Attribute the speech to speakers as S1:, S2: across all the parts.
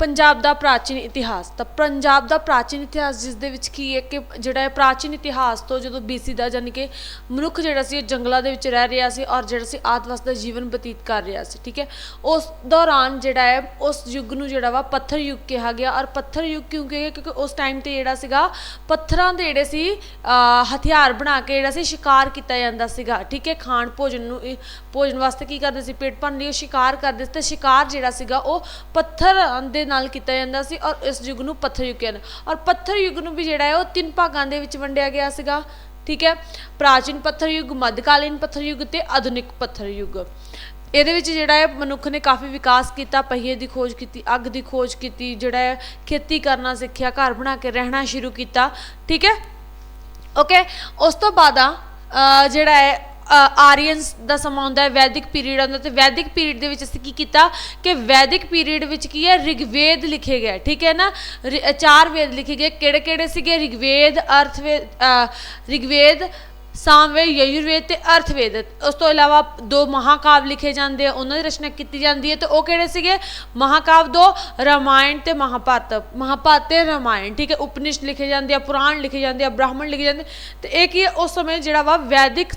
S1: ਪੰਜਾਬ ਦਾ ਪ੍ਰਾਚੀਨ ਇਤਿਹਾਸ। ਤਾਂ ਪੰਜਾਬ ਦਾ ਪ੍ਰਾਚੀਨ ਇਤਿਹਾਸ ਜਿਸ ਦੇ ਵਿੱਚ ਕੀ ਹੈ ਕਿ ਜਿਹੜਾ ਹੈ ਪ੍ਰਾਚੀਨ ਇਤਿਹਾਸ ਤੋਂ ਜਦੋਂ BC ਦਾ ਯਾਨੀ ਕਿ ਮਨੁੱਖ ਜਿਹੜਾ ਸੀ, ਉਹ ਜੰਗਲਾਂ ਦੇ ਵਿੱਚ ਰਹਿ ਰਿਹਾ ਸੀ ਔਰ ਜਿਹੜਾ ਸੀ ਆਦਿਵਾਸ ਦਾ ਜੀਵਨ ਬਤੀਤ ਕਰ ਰਿਹਾ ਸੀ, ਠੀਕ ਹੈ? ਉਸ ਦੌਰਾਨ ਜਿਹੜਾ ਹੈ, ਉਸ ਯੁੱਗ ਨੂੰ ਜਿਹੜਾ ਵਾ ਪੱਥਰ ਯੁੱਗ ਕਿਹਾ ਗਿਆ ਔਰ ਪੱਥਰ ਯੁੱਗ ਕਿਉਂ ਕਿਹਾ ਕਿਉਂਕਿ ਉਸ ਟਾਈਮ ਤੇ ਜਿਹੜਾ ਸੀਗਾ, ਪੱਥਰਾਂ ਦੇ ਜਿਹੜੇ ਸੀ ਹਥਿਆਰ ਬਣਾ ਕੇ ਜਿਹੜਾ ਸੀ, ਸ਼ਿਕਾਰ ਕੀਤਾ ਜਾਂਦਾ ਸੀਗਾ, ਠੀਕ ਹੈ? ਖਾਣ ਭੋਜਨ ਨੂੰ ਭੋਜਨ ਵਾਸਤੇ ਕੀ ਕਰਦੇ ਸੀ? ਪੇਟ ਭਰਨ ਲਈ ਉਹ ਸ਼ਿਕਾਰ ਕਰਦੇ ਸੀ। ਤੇ ਸ਼ਿਕਾਰ ਜਿਹੜਾ ਸੀਗਾ, ਉਹ ਪੱਥਰ ਦੇ ਨਾਲ ਕੀਤਾ ਜਾਂਦਾ ਸੀ ਔਰ ਇਸ ਯੁੱਗ ਨੂੰ ਪੱਥਰ ਯੁੱਗ ਕਹਿੰਦੇ। ਔਰ ਪੱਥਰ ਯੁੱਗ ਨੂੰ ਵੀ ਜਿਹੜਾ ਹੈ ਉਹ ਤਿੰਨ ਭਾਗਾਂ ਦੇ ਵਿੱਚ ਵੰਡਿਆ ਗਿਆ ਸੀਗਾ, ਠੀਕ ਹੈ? ਪ੍ਰਾਚੀਨ ਪੱਥਰ ਯੁੱਗ, ਮੱਧਕਾਲੀਨ ਪੱਥਰ ਯੁੱਗ ਤੇ ਆਧੁਨਿਕ ਪੱਥਰ ਯੁੱਗ। ਇਹਦੇ ਵਿੱਚ ਜਿਹੜਾ ਹੈ ਮਨੁੱਖ ਨੇ ਕਾਫੀ ਵਿਕਾਸ ਕੀਤਾ, ਪਹੀਏ ਦੀ ਖੋਜ ਕੀਤੀ, ਅੱਗ ਦੀ ਖੋਜ ਕੀਤੀ, ਜਿਹੜਾ ਹੈ ਖੇਤੀ ਕਰਨਾ ਸਿੱਖਿਆ, ਘਰ ਬਣਾ ਕੇ ਰਹਿਣਾ ਸ਼ੁਰੂ ਕੀਤਾ, ਠੀਕ ਹੈ? ਓਕੇ ਉਸ ਤੋਂ ਬਾਅਦ ਆ ਜਿਹੜਾ ਹੈ ਆਰੀਅਨਸ ਦਾ ਸਮਾਂ ਹੁੰਦਾ ਹੈ, ਵੈਦਿਕ ਪੀਰੀਅਡ ਆਉਂਦਾ ਤੇ ਵੈਦਿਕ ਪੀਰੀਅਡ ਦੇ ਵਿੱਚ ਅਸੀਂ ਕੀ ਕੀਤਾ ਕਿ ਵੈਦਿਕ ਪੀਰੀਅਡ ਵਿੱਚ ਕੀ ਹੈ, ਰਿਗਵੇਦ ਲਿਖੇ ਗਏ। ਠੀਕ ਹੈ ਨਾ? ਰਿ- ਚਾਰ ਵੇਦ ਲਿਖੇ ਗਏ। ਕਿਹੜੇ ਕਿਹੜੇ ਸੀਗੇ? ਰਿਗਵੇਦ ਅਰਥਵੇਦ ਰਿਗਵੇਦ ਸਾਮਵੇਦ ਯਜੁਰਵੇਦ ਤੇ ਅਰਥਵੇਦ। ਉਸ ਤੋਂ ਇਲਾਵਾ ਦੋ ਮਹਾਕਾਵ ਲਿਖੇ ਜਾਂਦੇ ਆ, ਉਹਨਾਂ ਦੀ ਰਚਨਾ ਕੀਤੀ ਜਾਂਦੀ ਹੈ ਤੇ ਉਹ ਕਿਹੜੇ ਸੀਗੇ? ਮਹਾਕਾਵ ਦੋ, ਰਾਮਾਇਣ ਤੇ ਮਹਾਭਾਰਤ। ਮਹਾਭਾਰਤ ਤੇ ਰਾਮਾਇਣ, ਠੀਕ ਹੈ, ਉਪਨਿਸ਼ਦ ਲਿਖੇ ਜਾਂਦੇ ਆ, ਪੁਰਾਣ ਲਿਖੇ ਜਾਂਦੇ ਆ, ਬ੍ਰਾਹਮਣ ਲਿਖੇ ਜਾਂਦੇ ਤੇ ਇਹ ਕੀ ਹੈ? ਉਸ ਸਮੇਂ ਜਿਹੜਾ ਵਾ ਵੈਦਿਕ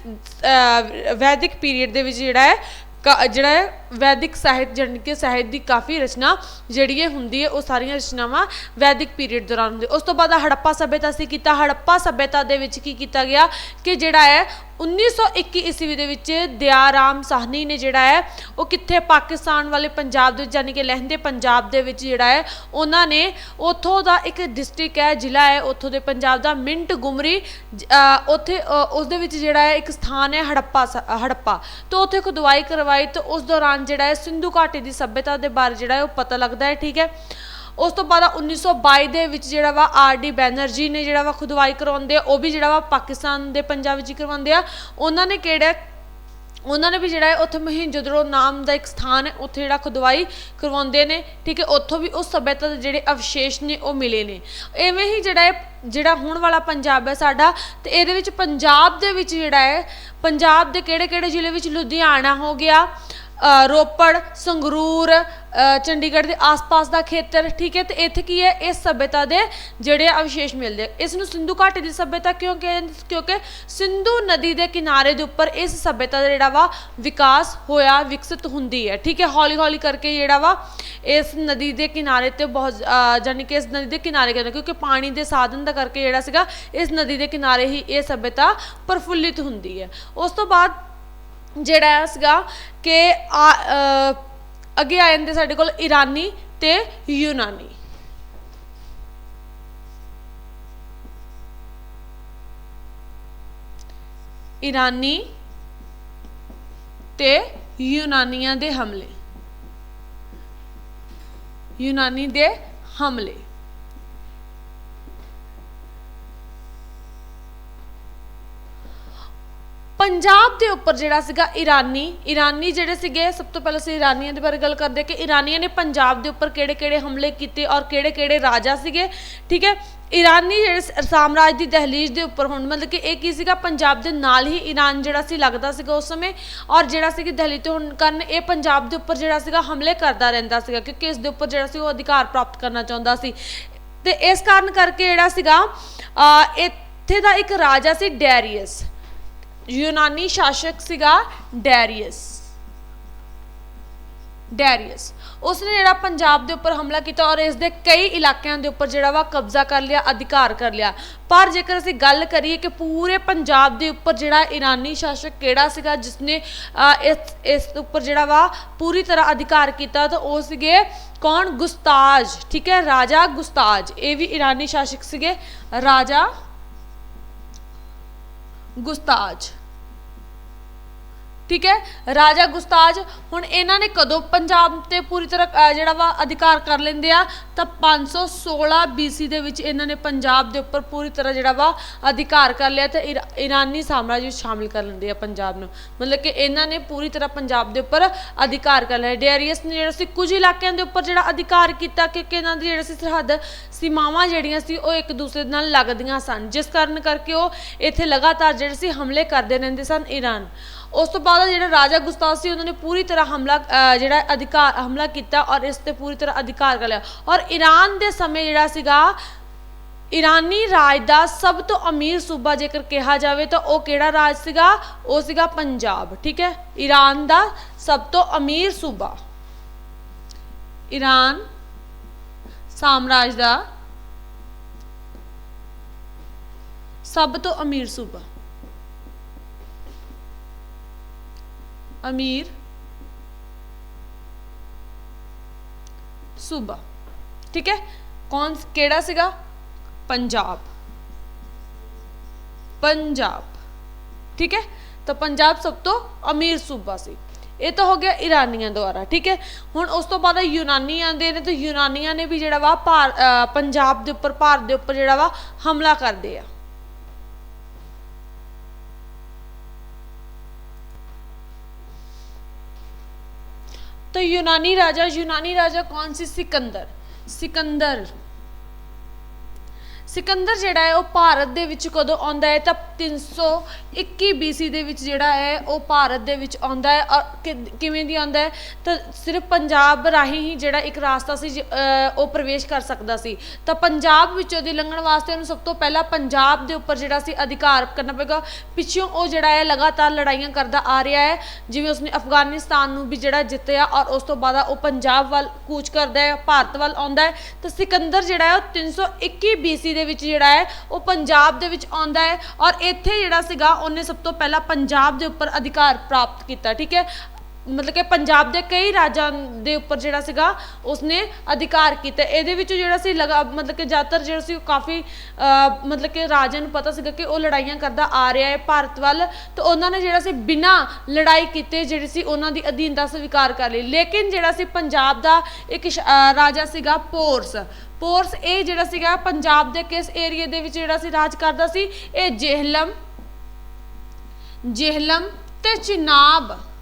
S1: ਵੈਦਿਕ ਪੀਰੀਅਡ ਦੇ ਵਿੱਚ ਜਿਹੜਾ ਹੈ, ਕ- ਜਿਹੜਾ ਹੈ ਵੈਦਿਕ ਸਾਹਿਤ ਜਾਣੀ ਕਿ ਸਾਹਿਤ ਦੀ ਕਾਫੀ ਰਚਨਾ ਜਿਹੜੀ ਇਹ ਹੁੰਦੀ ਹੈ, ਉਹ ਸਾਰੀਆਂ ਰਚਨਾਵਾਂ ਵੈਦਿਕ ਪੀਰੀਅਡ ਦੌਰਾਨ ਹੁੰਦੀ ਉਸ ਤੋਂ ਬਾਅਦ ਹੜੱਪਾ ਸਭਿਅਤਾ ਸੀ ਕੀਤਾ। ਹੜੱਪਾ ਸਭਿਅਤਾ ਦੇ ਵਿੱਚ ਕੀ ਕੀਤਾ ਗਿਆ ਕਿ ਜਿਹੜਾ ਹੈ 1921 ਈਸਵੀ ਦੇ ਵਿੱਚ ਦਿਆਰਾਮ ਸਾਹਨੀ ਨੇ ਜਿਹੜਾ ਹੈ, ਉਹ ਕਿੱਥੇ ਪਾਕਿਸਤਾਨ ਵਾਲੇ ਪੰਜਾਬ ਦੇ ਵਿੱਚ ਕਿ ਲਹਿੰਦੇ ਪੰਜਾਬ ਦੇ ਵਿੱਚ ਜਿਹੜਾ ਹੈ, ਉਹਨਾਂ ਨੇ ਉੱਥੋਂ ਦਾ ਇੱਕ ਡਿਸਟ੍ਰਿਕਟ ਹੈ, ਜ਼ਿਲ੍ਹਾ ਹੈ, ਉੱਥੋਂ ਦੇ ਪੰਜਾਬ ਦਾ ਮਿੰਟ ਗੁਮਰੀ ਜ- ਉੱਥੇ ਉਸ ਦੇ ਵਿੱਚ ਜਿਹੜਾ ਹੈ, ਇੱਕ ਸਥਾਨ ਹੈ ਹੜੱਪਾ ਸ- ਹੜੱਪਾ। ਤੋਂ ਉੱਥੇ ਖੁਦਵਾਈ ਕਰਵਾਈ ਤੇ ਉਸ ਦੌਰਾਨ ਜਿਹੜਾ ਹੈ ਸਿੰਧੂ ਘਾਟੀ ਦੀ ਸੱਭਿਅਤਾ ਦੇ ਬਾਰੇ ਜਿਹੜਾ ਹੈ ਉਹ ਪਤਾ ਲੱਗਦਾ ਹੈ, ਠੀਕ ਹੈ। ਉਸ ਤੋਂ ਬਾਅਦ 1922 ਦੇ ਵਿੱਚ ਜਿਹੜਾ ਵਾ ਆਰ ਡੀ ਬੈਨਰਜੀ ਨੇ ਜਿਹੜਾ ਵਾ ਖੁਦਵਾਈ ਕਰਵਾਉਂਦੇ ਆ, ਉਹ ਵੀ ਜਿਹੜਾ ਵਾ ਪਾਕਿਸਤਾਨ ਦੇ ਪੰਜਾਬ ਵਿੱਚ ਕਰਵਾਉਂਦੇ ਆ। ਉਹਨਾਂ ਨੇ ਕਿਹੜਾ ਉਹਨਾਂ ਨੇ ਵੀ ਜਿਹੜਾ ਹੈ ਉੱਥੇ ਮਹਿੰਜੋਦੜੋ ਨਾਮ ਦਾ ਇੱਕ ਸਥਾਨ ਹੈ, ਉੱਥੇ ਜਿਹੜਾ ਖੁਦਵਾਈ ਕਰਵਾਉਂਦੇ ਨੇ, ਠੀਕ ਹੈ। ਉੱਥੋਂ ਵੀ ਉਸ ਸਭਿਅਤਾ ਦੇ ਜਿਹੜੇ ਅਵਸ਼ੇਸ਼ ਨੇ, ਉਹ ਮਿਲੇ ਨੇ। ਐਵੇਂ ਹੀ ਜਿਹੜਾ ਹੈ ਜਿਹੜਾ ਹੁਣ ਵਾਲਾ ਪੰਜਾਬ ਹੈ ਸਾਡਾ, ਤੇ ਇਹਦੇ ਵਿੱਚ ਪੰਜਾਬ ਦੇ ਵਿੱਚ ਜਿਹੜਾ ਹੈ, ਪੰਜਾਬ ਦੇ ਕਿਹੜੇ ਕਿਹੜੇ ਜ਼ਿਲ੍ਹੇ ਵਿੱਚ ਲੁਧਿਆਣਾ ਹੋ ਗਿਆ ਅ, ਰੋਪੜ ਸੰਗਰੂਰ ਅ, ਚੰਡੀਗੜ੍ਹ ਦੇ ਆਸ-ਪਾਸ ਦਾ ਖੇਤਰ ਠੀਕ ਹੈ? ਤੇ ਇੱਥੇ ਕੀ ਹੈ? ਇਸ ਸਭਿਅਤਾ ਦੇ ਜਿਹੜੇ ਅਵਸ਼ੇਸ਼ ਮਿਲਦੇ ਆ। ਇਸ ਨੂੰ ਸਿੰਧੂ ਘਾਟੀ ਦੀ ਸਭਿਅਤਾ ਕਿਉਂ ਕਹਿੰਦੇ ਕਿਉਂਕਿ ਸਿੰਧੂ ਨਦੀ ਦੇ ਕਿਨਾਰੇ ਦੇ ਉੱਪਰ ਇਸ ਸਭਿਅਤਾ ਦਾ ਜਿਹੜਾ ਵਾ ਵਿਕਾਸ ਹੋਇਆ ਵਿਕਸਿਤ ਹੁੰਦੀ ਹੈ ਠੀਕ ਹੈ? ਹੌਲੀ-ਹੌਲੀ ਕਰਕੇ ਜਿਹੜਾ ਵਾ ਇਸ ਨਦੀ ਦੇ ਕਿਨਾਰੇ ਤੇ ਬਹੁਤ ਅ, ਜਾਣੀ ਕਿ ਇਸ ਨਦੀ ਦੇ ਕਿਨਾਰੇ ਕਹਿੰਦੇ ਕਿਉਂਕਿ ਪਾਣੀ ਦੇ ਸਾਧਨ ਦਾ ਕਰਕੇ ਜਿਹੜਾ ਸੀਗਾ ਇਸ ਨਦੀ ਦੇ ਕਿਨਾਰੇ ਹੀ ਇਹ ਸਭਿਅਤਾ ਪ੍ਰਫੁੱਲਿਤ ਹੁੰਦੀ ਹੈ। ਉਸ ਤੋਂ ਬਾਅਦ ਜਿਹੜਾ ਸੀਗਾ ਕਿ ਆ ਅ, ਅੱਗੇ ਆ ਜਾਂਦੇ ਸਾਡੇ ਕੋਲ ਈਰਾਨੀ ਤੇ ਯੂਨਾਨੀ। ਈਰਾਨੀ ਤੇ ਯੂਨਾਨੀਆਂ ਦੇ ਹਮਲੇ। ਯੂਨਾਨੀ ਦੇ ਹਮਲੇ। ਪੰਜਾਬ ਦੇ ਉੱਪਰ ਜਿਹੜਾ ਸੀਗਾ ਈਰਾਨੀ ਈਰਾਨੀ ਜਿਹੜੇ ਸੀਗੇ, ਸਭ ਤੋਂ ਪਹਿਲਾਂ ਅਸੀਂ ਈਰਾਨੀਆਂ ਦੇ ਬਾਰੇ ਗੱਲ ਕਰਦੇ ਕਿ ਈਰਾਨੀਆਂ ਨੇ ਪੰਜਾਬ ਦੇ ਉੱਪਰ ਕਿਹੜੇ-ਕਿਹੜੇ ਹਮਲੇ ਕੀਤੇ ਔਰ ਕਿਹੜੇ-ਕਿਹੜੇ ਰਾਜਾ ਸੀਗੇ, ਠੀਕ ਹੈ? ਈਰਾਨੀ ਜਿਹੜੇ ਸਾਮਰਾਜ ਦੀ ਦਹਲੀਜ਼ ਦੇ ਉੱਪਰ ਹੁਣ ਮਤਲਬ ਕਿ ਇਹ ਕੀ ਸੀਗਾ, ਪੰਜਾਬ ਦੇ ਨਾਲ ਹੀ ਈਰਾਨ ਜਿਹੜਾ ਸੀ ਲੱਗਦਾ ਸੀਗਾ ਉਸ ਸਮੇਂ ਔਰ ਜਿਹੜਾ ਸੀ ਕਿ ਦਹਲੀ ਤੋਂ ਹੁਣ ਕਾਰਨ, ਇਹ ਪੰਜਾਬ ਦੇ ਉੱਪਰ ਜਿਹੜਾ ਸੀਗਾ ਹਮਲੇ ਕਰਦਾ ਰਹਿੰਦਾ ਸੀਗਾ ਕਿਉਂਕਿ ਇਸ ਦੇ ਉੱਪਰ ਜਿਹੜਾ ਸੀ ਉਹ ਅਧਿਕਾਰ ਪ੍ਰਾਪਤ ਕਰਨਾ ਚਾਹੁੰਦਾ ਸੀ। ਤੇ ਇਸ ਕਾਰਨ ਕਰਕੇ ਜਿਹੜਾ ਸੀਗਾ ਇੱਥੇ ਦਾ ਇੱਕ ਰਾਜਾ ਸੀ ਡੈਰੀਅਸ। ਯੂਨਾਨੀ ਸ਼ਾਸਕ ਸੀਗਾ ਡੈਰੀਅਸ। ਡੈਰੀਅਸ। ਉਸਨੇ ਜਿਹੜਾ ਪੰਜਾਬ ਦੇ ਉੱਪਰ ਹਮਲਾ ਕੀਤਾ ਔਰ ਇਸ ਦੇ ਕਈ ਇਲਾਕਿਆਂ ਦੇ ਉੱਪਰ ਜਿਹੜਾ ਵਾ ਕਬਜ਼ਾ ਕਰ ਲਿਆ, ਅਧਿਕਾਰ ਕਰ ਲਿਆ। ਪਰ ਜੇਕਰ ਅਸੀਂ ਗੱਲ ਕਰੀਏ ਕਿ ਪੂਰੇ ਪੰਜਾਬ ਦੇ ਉੱਪਰ ਜਿਹੜਾ ਇਰਾਨੀ ਸ਼ਾਸਕ ਕਿਹੜਾ ਸੀਗਾ, ਜਿਸਨੇ ਇਸ ਇਸ ਉੱਪਰ ਜਿਹੜਾ ਵਾ ਪੂਰੀ ਤਰ੍ਹਾਂ ਅਧਿਕਾਰ ਕੀਤਾ, ਤਾਂ ਉਹ ਸੀਗੇ ਕੌਣ? ਗੁਸਤਾਜ, ਠੀਕ ਹੈ? ਰਾਜਾ ਗੁਸਤਾਜ। ਇਹ ਵੀ ਇਰਾਨੀ ਸ਼ਾਸਕ ਸੀਗੇ। ਰਾਜਾ ਗੁਸਤਾਜ। ਠੀਕ ਹੈ? ਰਾਜਾ ਗੁਸਤਾਜ ਹੁਣ ਇਹਨਾਂ ਨੇ ਕਦੋਂ ਪੰਜਾਬ ਤੇ ਪੂਰੀ ਤਰ੍ਹਾਂ ਅਹ, ਜਿਹੜਾ ਵਾ ਅਧਿਕਾਰ ਕਰ ਲੈਂਦੇ ਆ? ਤਾਂ 516 BC ਦੇ ਵਿੱਚ ਇਹਨਾਂ ਨੇ ਪੰਜਾਬ ਦੇ ਉੱਪਰ ਪੂਰੀ ਤਰ੍ਹਾਂ ਜਿਹੜਾ ਵਾ ਅਧਿਕਾਰ ਕਰ ਲਿਆ ਤੇ ਇਰਾ- ਈਰਾਨੀ ਸਾਮਰਾਜ ਵਿੱਚ ਸ਼ਾਮਿਲ ਕਰ ਲੈਂਦੇ ਆ ਪੰਜਾਬ ਨੂੰ। ਮਤਲਬ ਕਿ ਇਹਨਾਂ ਨੇ ਪੂਰੀ ਤਰ੍ਹਾਂ ਪੰਜਾਬ ਦੇ ਉੱਪਰ ਅਧਿਕਾਰ ਕਰ ਲਿਆ। ਡੈਰੀਅਸ ਨੇ ਜਿਹੜਾ ਸੀ ਕੁਝ ਇਲਾਕਿਆਂ ਦੇ ਉੱਪਰ ਜਿਹੜਾ ਅਧਿਕਾਰ ਕੀਤਾ ਕਿਉਂਕਿ ਇਹਨਾਂ ਦੀ ਜਿਹੜਾ ਸੀ ਸਰਹੱਦ ਸੀਮਾਵਾਂ ਜਿਹੜੀਆਂ ਸੀ ਉਹ ਇੱਕ ਦੂਸਰੇ ਨਾਲ ਲੱਗਦੀਆਂ ਸਨ। ਜਿਸ ਕਾਰਨ ਕਰਕੇ ਉਹ ਇੱਥੇ ਲਗਾਤਾਰ ਜਿਹੜੇ ਸੀ ਹਮਲੇ ਕਰਦੇ ਰਹਿੰਦੇ ਸਨ ਈਰਾਨ ਉਸ ਤੋਂ ਬਾਅਦ ਜਿਹੜਾ ਰਾਜਾ ਗੁਸਤਾਵ ਸੀ, ਉਹਨਾਂ ਨੇ ਪੂਰੀ ਤਰ੍ਹਾਂ ਹਮਲਾ ਅਹ ਜਿਹੜਾ ਅਧਿਕਾਰ, ਹਮਲਾ ਕੀਤਾ ਔਰ ਇਸ ਤੇ ਪੂਰੀ ਤਰ੍ਹਾਂ ਅਧਿਕਾਰ ਕਰ ਲਿਆ। ਔਰ ਈਰਾਨ ਦੇ ਸਮੇਂ ਜਿਹੜਾ ਸੀਗਾ, ਈਰਾਨੀ ਰਾਜ ਦਾ ਸਭ ਤੋਂ ਅਮੀਰ ਸੂਬਾ ਜੇਕਰ ਕਿਹਾ ਜਾਵੇ ਤਾਂ ਉਹ ਕਿਹੜਾ ਰਾਜ ਸੀਗਾ? ਉਹ ਸੀਗਾ ਪੰਜਾਬ, ਠੀਕ ਹੈ? ਈਰਾਨ ਦਾ ਸਭ ਤੋਂ ਅਮੀਰ ਸੂਬਾ। ਈਰਾਨ ਸਾਮਰਾਜ ਦਾ ਸਭ ਤੋਂ ਅਮੀਰ ਸੂਬਾ। ਅਮੀਰ, ਸੂਬਾ। ਠੀਕ ਹੈ? ਕੌਣ ਕਿਹੜਾ ਸੀਗਾ? ਪੰਜਾਬ। ਪੰਜਾਬ। ਠੀਕ ਹੈ? ਤਾਂ ਪੰਜਾਬ ਸਭ ਤੋਂ ਅਮੀਰ ਸੂਬਾ ਸੀ। ਇਹ ਤਾਂ ਹੋ ਗਿਆ ਇਰਾਨੀਆਂ ਦੁਆਰਾ। ਠੀਕ ਹੈ? ਹੁਣ ਉਸ ਤੋਂ ਬਾਅਦ ਯੂਨਾਨੀ ਆਉਂਦੇ ਨੇ, ਤੇ ਯੂਨਾਨੀਆਂ ਨੇ ਵੀ ਜਿਹੜਾ ਵਾ ਭਾਰ ਪੰਜਾਬ ਦੇ ਉੱਪਰ, ਭਾਰਤ ਦੇ ਉੱਪਰ ਜਿਹੜਾ ਵਾ ਹਮਲਾ ਕਰਦੇ ਆ। तो यूनानी राजा यूनानी राजा कौन सी सिकंदर सिकंदर ਸਿਕੰਦਰ ਜਿਹੜਾ ਹੈ, ਉਹ ਭਾਰਤ ਦੇ ਵਿੱਚ ਕਦੋਂ ਆਉਂਦਾ ਹੈ? ਤਾਂ 321 BC ਦੇ ਵਿੱਚ ਜਿਹੜਾ ਹੈ, ਉਹ ਭਾਰਤ ਦੇ ਵਿੱਚ ਆਉਂਦਾ ਹੈ। ਔਰ ਕਿ- ਕਿਵੇਂ ਦੀ ਆਉਂਦਾ ਹੈ? ਤਾਂ ਸਿਰਫ ਪੰਜਾਬ ਰਾਹੀਂ ਹੀ ਜਿਹੜਾ ਇੱਕ ਰਾਸਤਾ ਸੀ, ਜ- ਅਹ, ਉਹ ਪ੍ਰਵੇਸ਼ ਕਰ ਸਕਦਾ ਸੀ। ਤਾਂ ਪੰਜਾਬ ਵਿੱਚੋਂ ਦੀ ਲੰਘਣ ਵਾਸਤੇ ਉਹਨੂੰ ਸਭ ਤੋਂ ਪਹਿਲਾਂ ਪੰਜਾਬ ਦੇ ਉੱਪਰ ਜਿਹੜਾ ਸੀ, ਅਧਿਕਾਰ ਕਰਨਾ ਪਏਗਾ। ਪਿੱਛੋਂ ਉਹ ਜਿਹੜਾ ਹੈ, ਲਗਾਤਾਰ ਲੜਾਈਆਂ ਕਰਦਾ ਆ ਰਿਹਾ ਹੈ। ਜਿਵੇਂ ਉਸਨੇ ਅਫਗਾਨਿਸਤਾਨ ਨੂੰ ਵੀ ਜਿਹੜਾ ਜਿੱਤਿਆ ਔਰ ਉਸ ਤੋਂ ਬਾਅਦ ਉਹ ਪੰਜਾਬ ਵੱਲ ਕੂਚ ਕਰਦਾ ਹੈ, ਭਾਰਤ ਵੱਲ ਆਉਂਦਾ ਹੈ। ਤਾਂ ਸਿਕੰਦਰ ਜਿਹੜਾ ਹੈ, ਉਹ 321 BC ਦੇ ਵਿੱਚ ਜਿਹੜਾ ਹੈ, ਉਹ ਪੰਜਾਬ ਦੇ ਵਿੱਚ ਆਉਂਦਾ ਹੈ ਔਰ ਇੱਥੇ ਜਿਹੜਾ ਸੀਗਾ, ਉਹਨੇ ਸਭ ਤੋਂ ਪਹਿਲਾਂ ਪੰਜਾਬ ਦੇ ਉੱਪਰ ਅਧਿਕਾਰ ਪ੍ਰਾਪਤ ਕੀਤਾ, ਠੀਕ ਹੈ? ਮਤਲਬ ਕਿ ਪੰਜਾਬ ਦੇ ਕਈ ਰਾਜਾਂ ਦੇ ਉੱਪਰ ਜਿਹੜਾ ਸੀਗਾ ਉਸਨੇ ਅਧਿਕਾਰ ਕੀਤਾ। ਇਹਦੇ ਵਿੱਚ ਜਿਹੜਾ ਸੀ ਲਗਾ ਮਤਲਬ ਕਿ ਜ਼ਿਆਦਾਤਰ ਜਿਹੜਾ ਸੀ ਉਹ ਕਾਫੀ ਅਹ, ਮਤਲਬ ਕਿ ਰਾਜਿਆਂ ਨੂੰ ਪਤਾ ਸੀਗਾ ਕਿ ਉਹ ਲੜਾਈਆਂ ਕਰਦਾ ਆ ਰਿਹਾ ਹੈ ਭਾਰਤ ਵੱਲ। ਤੇ ਉਹਨਾਂ ਨੇ ਜਿਹੜਾ ਸੀ ਬਿਨਾਂ ਲੜਾਈ ਕੀਤੇ ਜਿਹੜੀ ਸੀ ਉਹਨਾਂ ਦੀ ਅਧੀਨਤਾ ਸਵੀਕਾਰ ਕਰ ਲਈ। ਲੇਕਿਨ ਜਿਹੜਾ ਸੀ ਪੰਜਾਬ ਦਾ ਇੱਕ ਸ਼- ਅਹ, ਰਾਜਾ ਸੀਗਾ ਪੋਰਸ। ਪੋਰਸ ਇਹ ਜਿਹੜਾ ਸੀਗਾ ਪੰਜਾਬ ਦੇ ਕਿਸ ਏਰੀਏ ਦੇ ਵਿੱਚ ਜਿਹੜਾ ਸੀ ਰਾਜ ਕਰਦਾ ਸੀ? ਇਹ ਜੇਹਲਮ ਜੇਹਲਮ ਤੇ ਚਿਨਾਬ।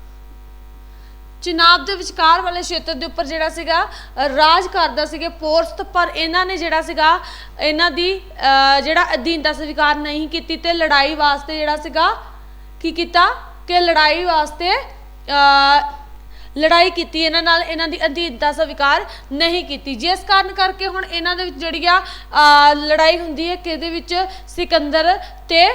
S1: ਚਿਨਾਬ ਦੇ ਵਿਚਕਾਰ ਵਾਲੇ ਖੇਤਰ ਦੇ ਉੱਪਰ ਜਿਹੜਾ ਸੀਗਾ ਰਾਜ ਕਰਦਾ ਸੀਗੇ ਪੋਰਸ ਪਰ ਇਹਨਾਂ ਨੇ ਜਿਹੜਾ ਸੀਗਾ, ਇਹਨਾਂ ਦੀ ਜਿਹੜਾ ਅਧੀਨਤਾ ਸਵੀਕਾਰ ਨਹੀਂ ਕੀਤੀ ਤੇ ਲੜਾਈ ਵਾਸਤੇ ਜਿਹੜਾ ਸੀਗਾ, ਕੀ ਕੀਤਾ? ਕਿ ਲੜਾਈ ਵਾਸਤੇ ਲੜਾਈ ਕੀਤੀ ਇਹਨਾਂ ਨਾਲ, ਇਹਨਾਂ ਦੀ ਅਧੀਨਤਾ ਸਵੀਕਾਰ ਨਹੀਂ ਕੀਤੀ। ਜਿਸ ਕਾਰਨ ਕਰਕੇ ਹੁਣ ਇਹਨਾਂ ਦੇ ਵਿੱਚ ਜਿਹੜੀ ਆ ਲੜਾਈ ਹੁੰਦੀ ਹੈ, ਕਿਹਦੇ ਵਿੱਚ? ਸਿਕੰਦਰ ਤੇ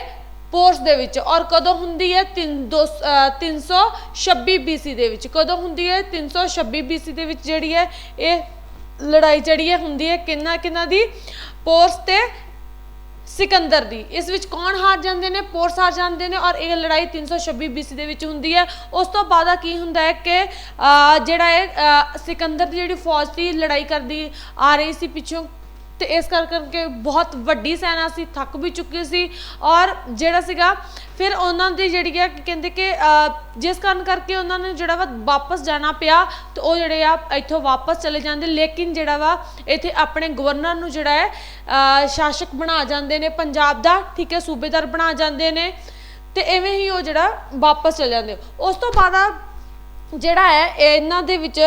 S1: ਪੋਰਸ ਦੇ ਵਿੱਚ ਔਰ ਕਦੋਂ ਹੁੰਦੀ ਹੈ 326 BC ਦੇ ਵਿੱਚ? ਕਦੋਂ ਹੁੰਦੀ ਹੈ 326 BC ਦੇ ਵਿੱਚ ਜਿਹੜੀ ਹੈ ਇਹ ਲੜਾਈ ਜਿਹੜੀ ਹੈ ਹੁੰਦੀ ਹੈ ਕਿੰਨਾ ਕਿੰਨਾ ਦੀ? ਪੋਰਸ ਤੇ ਸਿਕੰਦਰ ਦੀ। ਇਸ ਵਿੱਚ ਕੌਣ ਹਾਰ ਜਾਂਦੇ ਨੇ? ਪੋਰਸ ਹਾਰ ਜਾਂਦੇ ਨੇ ਔਰ ਇਹ ਲੜਾਈ 326 BC ਦੇ ਵਿੱਚ ਹੁੰਦੀ ਹੈ। ਉਸ ਤੋਂ ਬਾਅਦ ਆ ਕੀ ਹੁੰਦਾ ਹੈ ਕਿ ਜਿਹੜਾ ਹੈ ਸਿਕੰਦਰ ਦੀ ਜਿਹੜੀ ਫੌਜ ਸੀ ਲੜਾਈ ਕਰਦੀ ਆ ਰਹੀ ਸੀ ਪਿੱਛੋਂ ਤੇ ਇਸ ਕਰ ਕਰਕੇ ਬਹੁਤ ਵੱਡੀ ਸੈਨਾ ਸੀ, ਥੱਕ ਵੀ ਚੁੱਕੀ ਸੀ ਔਰ ਜਿਹੜਾ ਸੀਗਾ, ਫਿਰ ਉਹਨਾਂ ਦੀ ਜਿਹੜੀ ਆ ਕਹਿੰਦੇ ਕਿ ਜਿਸ ਕਾਰਨ ਕਰਕੇ ਉਹਨਾਂ ਨੂੰ ਜਿਹੜਾ ਵਾ ਵਾਪਸ ਜਾਣਾ ਪਿਆ, ਤੇ ਉਹ ਜਿਹੜੇ ਆ ਇੱਥੋਂ ਵਾਪਸ ਚਲੇ ਜਾਂਦੇ, ਲੇਕਿਨ ਜਿਹੜਾ ਵਾ ਇੱਥੇ ਆਪਣੇ ਗਵਰਨਰ ਨੂੰ ਜਿਹੜਾ ਹੈ ਸ਼ਾਸਕ ਬਣਾ ਜਾਂਦੇ ਨੇ, ਪੰਜਾਬ ਦਾ ਠੀਕ ਹੈ, ਸੂਬੇਦਾਰ ਬਣਾ ਜਾਂਦੇ ਨੇ, ਤੇ ਐਵੇਂ ਹੀ ਉਹ ਜਿਹੜਾ ਵਾਪਸ ਚਲੇ ਜਾਂਦੇ। ਉਸ ਤੋਂ ਬਾਅਦ ਜਿਹੜਾ ਹੈ, ਇਹਨਾਂ ਦੇ ਵਿੱਚ